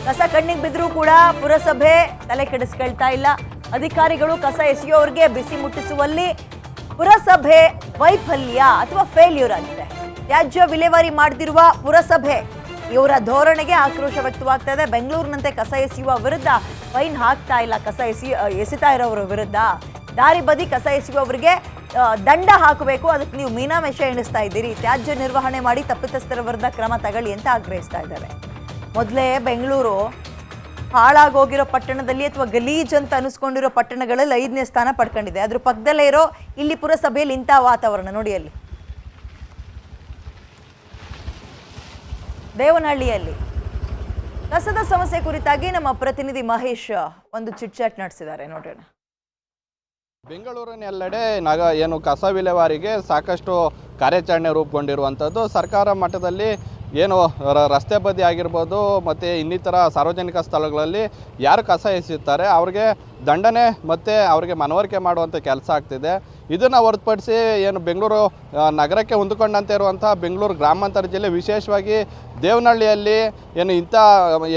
ಕಸ ಕಣ್ಣಿಗೆ ಬಿದ್ದರೂ ಕೂಡ ಪುರಸಭೆ ತಲೆ ಕೆಡಿಸ್ಕೊಳ್ತಾ ಇಲ್ಲ. ಅಧಿಕಾರಿಗಳು ಕಸ ಎಸೆಯೋರಿಗೆ ಬಿಸಿ ಮುಟ್ಟಿಸುವಲ್ಲಿ ಪುರಸಭೆ ವೈಫಲ್ಯ ಅಥವಾ ಫೇಲ್ಯೂರ್ ಆಗಿದೆ. ತ್ಯಾಜ್ಯ ವಿಲೇವಾರಿ ಮಾಡದಿರುವ ಪುರಸಭೆ ಇವರ ಧೋರಣೆಗೆ ಆಕ್ರೋಶ ವ್ಯಕ್ತವಾಗ್ತಾ ಇದೆ. ಬೆಂಗಳೂರಿನಂತೆ ಕಸ ಎಸೆಯುವ ವಿರುದ್ಧ ಫೈನ್ ಹಾಕ್ತಾ ಇಲ್ಲ. ಕಸ ಎಸಿ ಎಸಿತಾ ಇರೋರ ವಿರುದ್ಧ. ದಾರಿ ಬದಿ ಕಸ ಎಸೆಯುವವರಿಗೆ ದಂಡ ಹಾಕಬೇಕು. ಅದಕ್ಕೆ ನೀವು ಮೀನಾಮೇಷ ಎಣಿಸ್ತಾ ಇದ್ದೀರಿ. ತ್ಯಾಜ್ಯ ನಿರ್ವಹಣೆ ಮಾಡಿ ತಪ್ಪಿತಸ್ಥರ ವಿರುದ್ಧ ಕ್ರಮ ತಗೊಳ್ಳಿ ಅಂತ ಆಗ್ರಹಿಸ್ತಾ ಇದ್ದಾರೆ. ಮೊದಲೇ ಬೆಂಗಳೂರು ಹಾಳಾಗೋಗಿರೋ ಪಟ್ಟಣದಲ್ಲಿ ಅಥವಾ ಗಲೀಜ್ ಅಂತ ಅನಿಸ್ಕೊಂಡಿರೋ ಪಟ್ಟಣಗಳಲ್ಲಿ ಐದನೇ ಸ್ಥಾನ ಪಡ್ಕೊಂಡಿದೆ. ಅದ್ರ ಪಕ್ಕದಲ್ಲೇ ಇರೋ ಇಲ್ಲಿ ಪುರಸಭೆಯಲ್ಲಿ ಇಂಥ ವಾತಾವರಣ ನೋಡಿ ಅಲ್ಲಿ. ದೇವನಹಳ್ಳಿಯಲ್ಲಿ ಕಸದ ಸಮಸ್ಯೆ ಕುರಿತಾಗಿ ನಮ್ಮ ಪ್ರತಿನಿಧಿ ಮಹೇಶ್ ಒಂದು ಚಿಟ್ಚಾಟ್ ನಡೆಸಿದ್ದಾರೆ. ನೋಡೋಣ. ಬೆಂಗಳೂರಿನೆಲ್ಲೆಡೆ ನಗ ಏನು ಕಸ ವಿಲೇವಾರಿಗೆ ಸಾಕಷ್ಟು ಕಾರ್ಯಾಚರಣೆ ರೂಪುಗೊಂಡಿರುವಂಥದ್ದು ಸರ್ಕಾರ ಮಟ್ಟದಲ್ಲಿ ಏನು ರಸ್ತೆ ಬದಿ ಆಗಿರ್ಬೋದು, ಮತ್ತು ಇನ್ನಿತರ ಸಾರ್ವಜನಿಕ ಸ್ಥಳಗಳಲ್ಲಿ ಯಾರು ಕಸ ಎಸೆಯುತ್ತಾರೆ, ಅವ್ರಿಗೆ ದಂಡನೆ ಮತ್ತು ಅವ್ರಿಗೆ ಮನವರಿಕೆ ಮಾಡುವಂಥ ಕೆಲಸ ಆಗ್ತಿದೆ. ಇದನ್ನು ಹೊರತುಪಡಿಸಿ ಏನು, ಬೆಂಗಳೂರು ನಗರಕ್ಕೆ ಹೊಂದ್ಕೊಂಡಂತೆ ಇರುವಂಥ ಬೆಂಗಳೂರು ಗ್ರಾಮಾಂತರ ಜಿಲ್ಲೆ, ವಿಶೇಷವಾಗಿ ದೇವನಹಳ್ಳಿಯಲ್ಲಿ ಏನು ಇಂಥ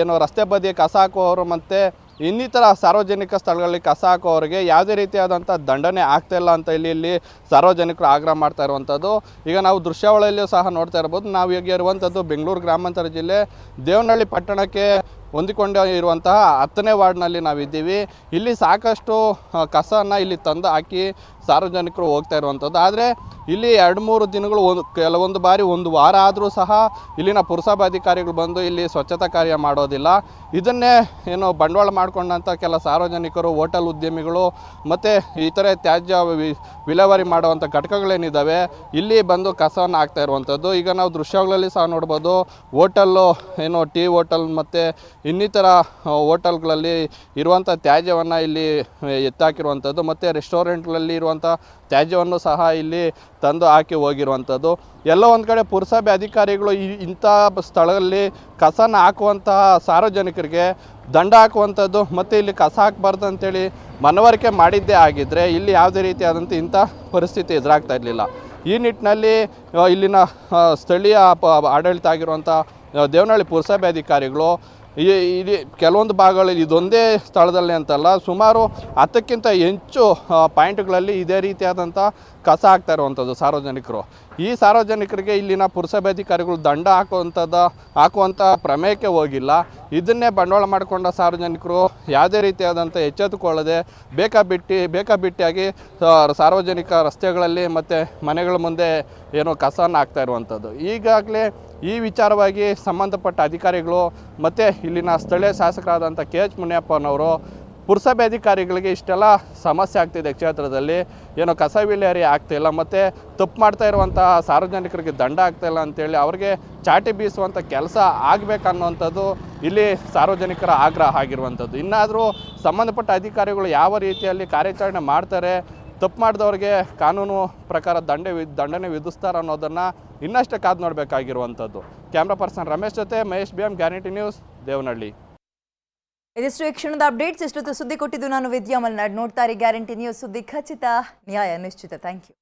ಏನು ರಸ್ತೆ ಬದಿ ಕಸ ಹಾಕುವವರು ಮತ್ತು ಇನ್ನಿತರ ಸಾರ್ವಜನಿಕ ಸ್ಥಳಗಳಲ್ಲಿ ಕಸ ಹಾಕೋರಿಗೆ ಯಾವುದೇ ರೀತಿಯಾದಂಥ ದಂಡನೆ ಆಗ್ತಾ ಇಲ್ಲ ಅಂತ ಇಲ್ಲಿ ಇಲ್ಲಿ ಸಾರ್ವಜನಿಕರು ಆಗ್ರಹ ಮಾಡ್ತಾ ಇರುವಂಥದ್ದು. ಈಗ ನಾವು ದೃಶ್ಯಾವಳಿಯಲ್ಲಿಯೂ ಸಹ ನೋಡ್ತಾ ಇರ್ಬೋದು. ನಾವು ಈಗ ಇರುವಂಥದ್ದು ಬೆಂಗಳೂರು ಗ್ರಾಮಾಂತರ ಜಿಲ್ಲೆ. ದೇವನಹಳ್ಳಿ ಪಟ್ಟಣಕ್ಕೆ ಹೊಂದಿಕೊಂಡು ಇರುವಂತಹ ಹತ್ತನೇ ವಾರ್ಡ್ನಲ್ಲಿ ನಾವಿದ್ದೀವಿ. ಇಲ್ಲಿ ಸಾಕಷ್ಟು ಕಸನ ಇಲ್ಲಿ ತಂದು ಹಾಕಿ ಸಾರ್ವಜನಿಕರು ಹೋಗ್ತಾ ಇರುವಂಥದ್ದು. ಆದರೆ ಇಲ್ಲಿ ಎರಡು ಮೂರು ದಿನಗಳು ಒಂದು, ಕೆಲವೊಂದು ಬಾರಿ ಒಂದು ವಾರ ಆದರೂ ಸಹ ಇಲ್ಲಿನ ಪುರಸಭಾಧಿಕಾರಿಗಳು ಬಂದು ಇಲ್ಲಿ ಸ್ವಚ್ಛತಾ ಕಾರ್ಯ ಮಾಡೋದಿಲ್ಲ. ಇದನ್ನೇ ಏನು ಬಂಡವಾಳ ಮಾಡಿಕೊಂಡಂಥ ಕೆಲ ಸಾರ್ವಜನಿಕರು, ಹೋಟೆಲ್ ಉದ್ಯಮಿಗಳು ಮತ್ತು ಇತರೆ ತ್ಯಾಜ್ಯ ವಿಲೇವಾರಿ ಮಾಡುವಂಥ ಘಟಕಗಳೇನಿದ್ದಾವೆ, ಇಲ್ಲಿ ಬಂದು ಕಸವನ್ನು ಹಾಕ್ತಾ ಇರುವಂಥದ್ದು. ಈಗ ನಾವು ದೃಶ್ಯಗಳಲ್ಲಿ ಸಹ ನೋಡ್ಬೋದು, ಹೋಟೆಲ್ಲು, ಏನು ಟೀ ಹೋಟೆಲ್ ಮತ್ತು ಇನ್ನಿತರ ಹೋಟೆಲ್ಗಳಲ್ಲಿ ಇರುವಂಥ ತ್ಯಾಜ್ಯವನ್ನು ಇಲ್ಲಿ ಎತ್ತಾಕಿರುವಂಥದ್ದು ಮತ್ತು ರೆಸ್ಟೋರೆಂಟ್ಗಳಲ್ಲಿ ಇರುವಂಥ ತ್ಯಾಜ್ಯವನ್ನು ಸಹ ಇಲ್ಲಿ ತಂದು ಹಾಕಿ ಹೋಗಿರುವಂಥದ್ದು ಎಲ್ಲ ಒಂದು ಕಡೆ ಪುರಸಭೆ ಅಧಿಕಾರಿಗಳು ಈ, ಇಂಥ ಸ್ಥಳದಲ್ಲಿ ಕಸನ ಹಾಕುವಂತಹ ಸಾರ್ವಜನಿಕರಿಗೆ ದಂಡ ಹಾಕುವಂಥದ್ದು ಮತ್ತು ಇಲ್ಲಿ ಕಸ ಹಾಕಬಾರ್ದು ಅಂತೇಳಿ ಮನವರಿಕೆ ಮಾಡಿದ್ದೇ ಆಗಿದ್ದರೆ ಇಲ್ಲಿ ಯಾವುದೇ ರೀತಿಯಾದಂಥ ಇಂಥ ಪರಿಸ್ಥಿತಿ ಎದುರಾಗ್ತಾ ಇರಲಿಲ್ಲ. ಈ ನಿಟ್ಟಿನಲ್ಲಿ ಇಲ್ಲಿನ ಸ್ಥಳೀಯ ಆಡಳಿತ ಆಗಿರುವಂಥ ದೇವನಹಳ್ಳಿ ಪುರಸಭೆ ಅಧಿಕಾರಿಗಳು ಇಲ್ಲಿ ಕೆಲವೊಂದು ಭಾಗಗಳಲ್ಲಿ ಇದೊಂದೇ ಸ್ಥಳದಲ್ಲಿ ಅಂತಲ್ಲ ಸುಮಾರು ಹತ್ತಕ್ಕಿಂತ ಹೆಚ್ಚು ಪಾಯಿಂಟ್ಗಳಲ್ಲಿ ಇದೇ ರೀತಿಯಾದಂಥ ಕಸ ಆಗ್ತಾ ಇರುವಂಥದ್ದು ಸಾರ್ವಜನಿಕರು. ಈ ಸಾರ್ವಜನಿಕರಿಗೆ ಇಲ್ಲಿನ ಪುರಸಭೆ ಅಧಿಕಾರಿಗಳು ದಂಡ ಹಾಕುವಂಥದ್ದು ಹಾಕುವಂಥ ಪ್ರಮೇಯಕ್ಕೆ ಹೋಗಿಲ್ಲ. ಇದನ್ನೇ ಬಂಡವಾಳ ಮಾಡಿಕೊಂಡ ಸಾರ್ವಜನಿಕರು ಯಾವುದೇ ರೀತಿಯಾದಂಥ ಎಚ್ಚೆತ್ತುಕೊಳ್ಳದೆ ಬೇಕಾಬಿಟ್ಟಿಯಾಗಿ ಬಿಟ್ಟಿಯಾಗಿ ಸಾರ್ವಜನಿಕ ರಸ್ತೆಗಳಲ್ಲಿ ಮತ್ತು ಮನೆಗಳ ಮುಂದೆ ಏನೋ ಕಸನ ಹಾಕ್ತಾ ಇರುವಂಥದ್ದು. ಈಗಾಗಲೇ ಈ ವಿಚಾರವಾಗಿ ಸಂಬಂಧಪಟ್ಟ ಅಧಿಕಾರಿಗಳು ಮತ್ತು ಇಲ್ಲಿನ ಸ್ಥಳೀಯ ಶಾಸಕರಾದಂಥ ಕೆ ಎಚ್ ಮುನಿಯಪ್ಪನವರು ಪುರಸಭೆ ಅಧಿಕಾರಿಗಳಿಗೆ ಇಷ್ಟೆಲ್ಲ ಸಮಸ್ಯೆ ಆಗ್ತಿದೆ ಕ್ಷೇತ್ರದಲ್ಲಿ. ಏನೋ ಕಸ ವಿಲೇರಿ ಆಗ್ತಾಯಿಲ್ಲ ಮತ್ತು ತಪ್ಪು ಮಾಡ್ತಾ ಇರುವಂಥ ಸಾರ್ವಜನಿಕರಿಗೆ ದಂಡ ಆಗ್ತಾಯಿಲ್ಲ ಅಂತೇಳಿ ಅವ್ರಿಗೆ ಚಾಟಿ ಬೀಸುವಂಥ ಕೆಲಸ ಆಗಬೇಕನ್ನುವಂಥದ್ದು ಇಲ್ಲಿ ಸಾರ್ವಜನಿಕರ ಆಗ್ರಹ ಆಗಿರುವಂಥದ್ದು. ಇನ್ನಾದರೂ ಸಂಬಂಧಪಟ್ಟ ಅಧಿಕಾರಿಗಳು ಯಾವ ರೀತಿಯಲ್ಲಿ ಕಾರ್ಯಾಚರಣೆ ಮಾಡ್ತಾರೆ, ತಪ್ಪು ಮಾಡಿದವ್ರಿಗೆ ಕಾನೂನು ಪ್ರಕಾರ ದಂಡೆ ವಿ, ದಂಡನೆ ವಿಧಿಸ್ತಾರೆ ಅನ್ನೋದನ್ನು ಇನ್ನಷ್ಟೇ ಕಾದು ನೋಡಬೇಕಾಗಿರುವಂಥದ್ದು. ಕ್ಯಾಮ್ರಾ ಪರ್ಸನ್ ರಮೇಶ್ ಜೊತೆ Mahesh B M guarantee news, Devanahalli. ಇದಿಷ್ಟು ಈ ಕ್ಷಣದ ಅಪ್ಡೇಟ್ಸ್ ಇಷ್ಟೊತ್ತು ಸುದ್ದಿ ಕೊಟ್ಟಿದ್ದು ನಾನು ವಿದ್ಯಾ ಮಲ್ನಾಡ್. ನೋಡ್ತಾರೆ ಗ್ಯಾರಂಟಿ ನ್ಯೂಸ್ ಸುದ್ದಿ ಖಚಿತ ನ್ಯಾಯ ನಿಶ್ಚಿತ. ಥ್ಯಾಂಕ್ ಯು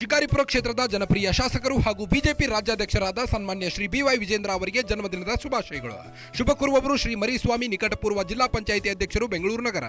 ಶಿಕಾರಿಪುರ ಕ್ಷೇತ್ರದ ಜನಪ್ರಿಯ ಶಾಸಕರು ಹಾಗೂ ಬಿಜೆಪಿ ರಾಜ್ಯಾಧ್ಯಕ್ಷರಾದ ಸನ್ಮಾನ್ಯ ಶ್ರೀ ಬಿವೈ ವಿಜೇಂದ್ರ ಅವರಿಗೆ ಜನ್ಮದಿನದ ಶುಭಾಶಯಗಳು. ಶುಭ ಕೋರುವವರು ಶ್ರೀ ಮರಿಸ್ವಾಮಿ ನಿಕಟಪೂರ್ವ ಜಿಲ್ಲಾ ಪಂಚಾಯಿತಿ ಅಧ್ಯಕ್ಷರು ಬೆಂಗಳೂರು ನಗರ.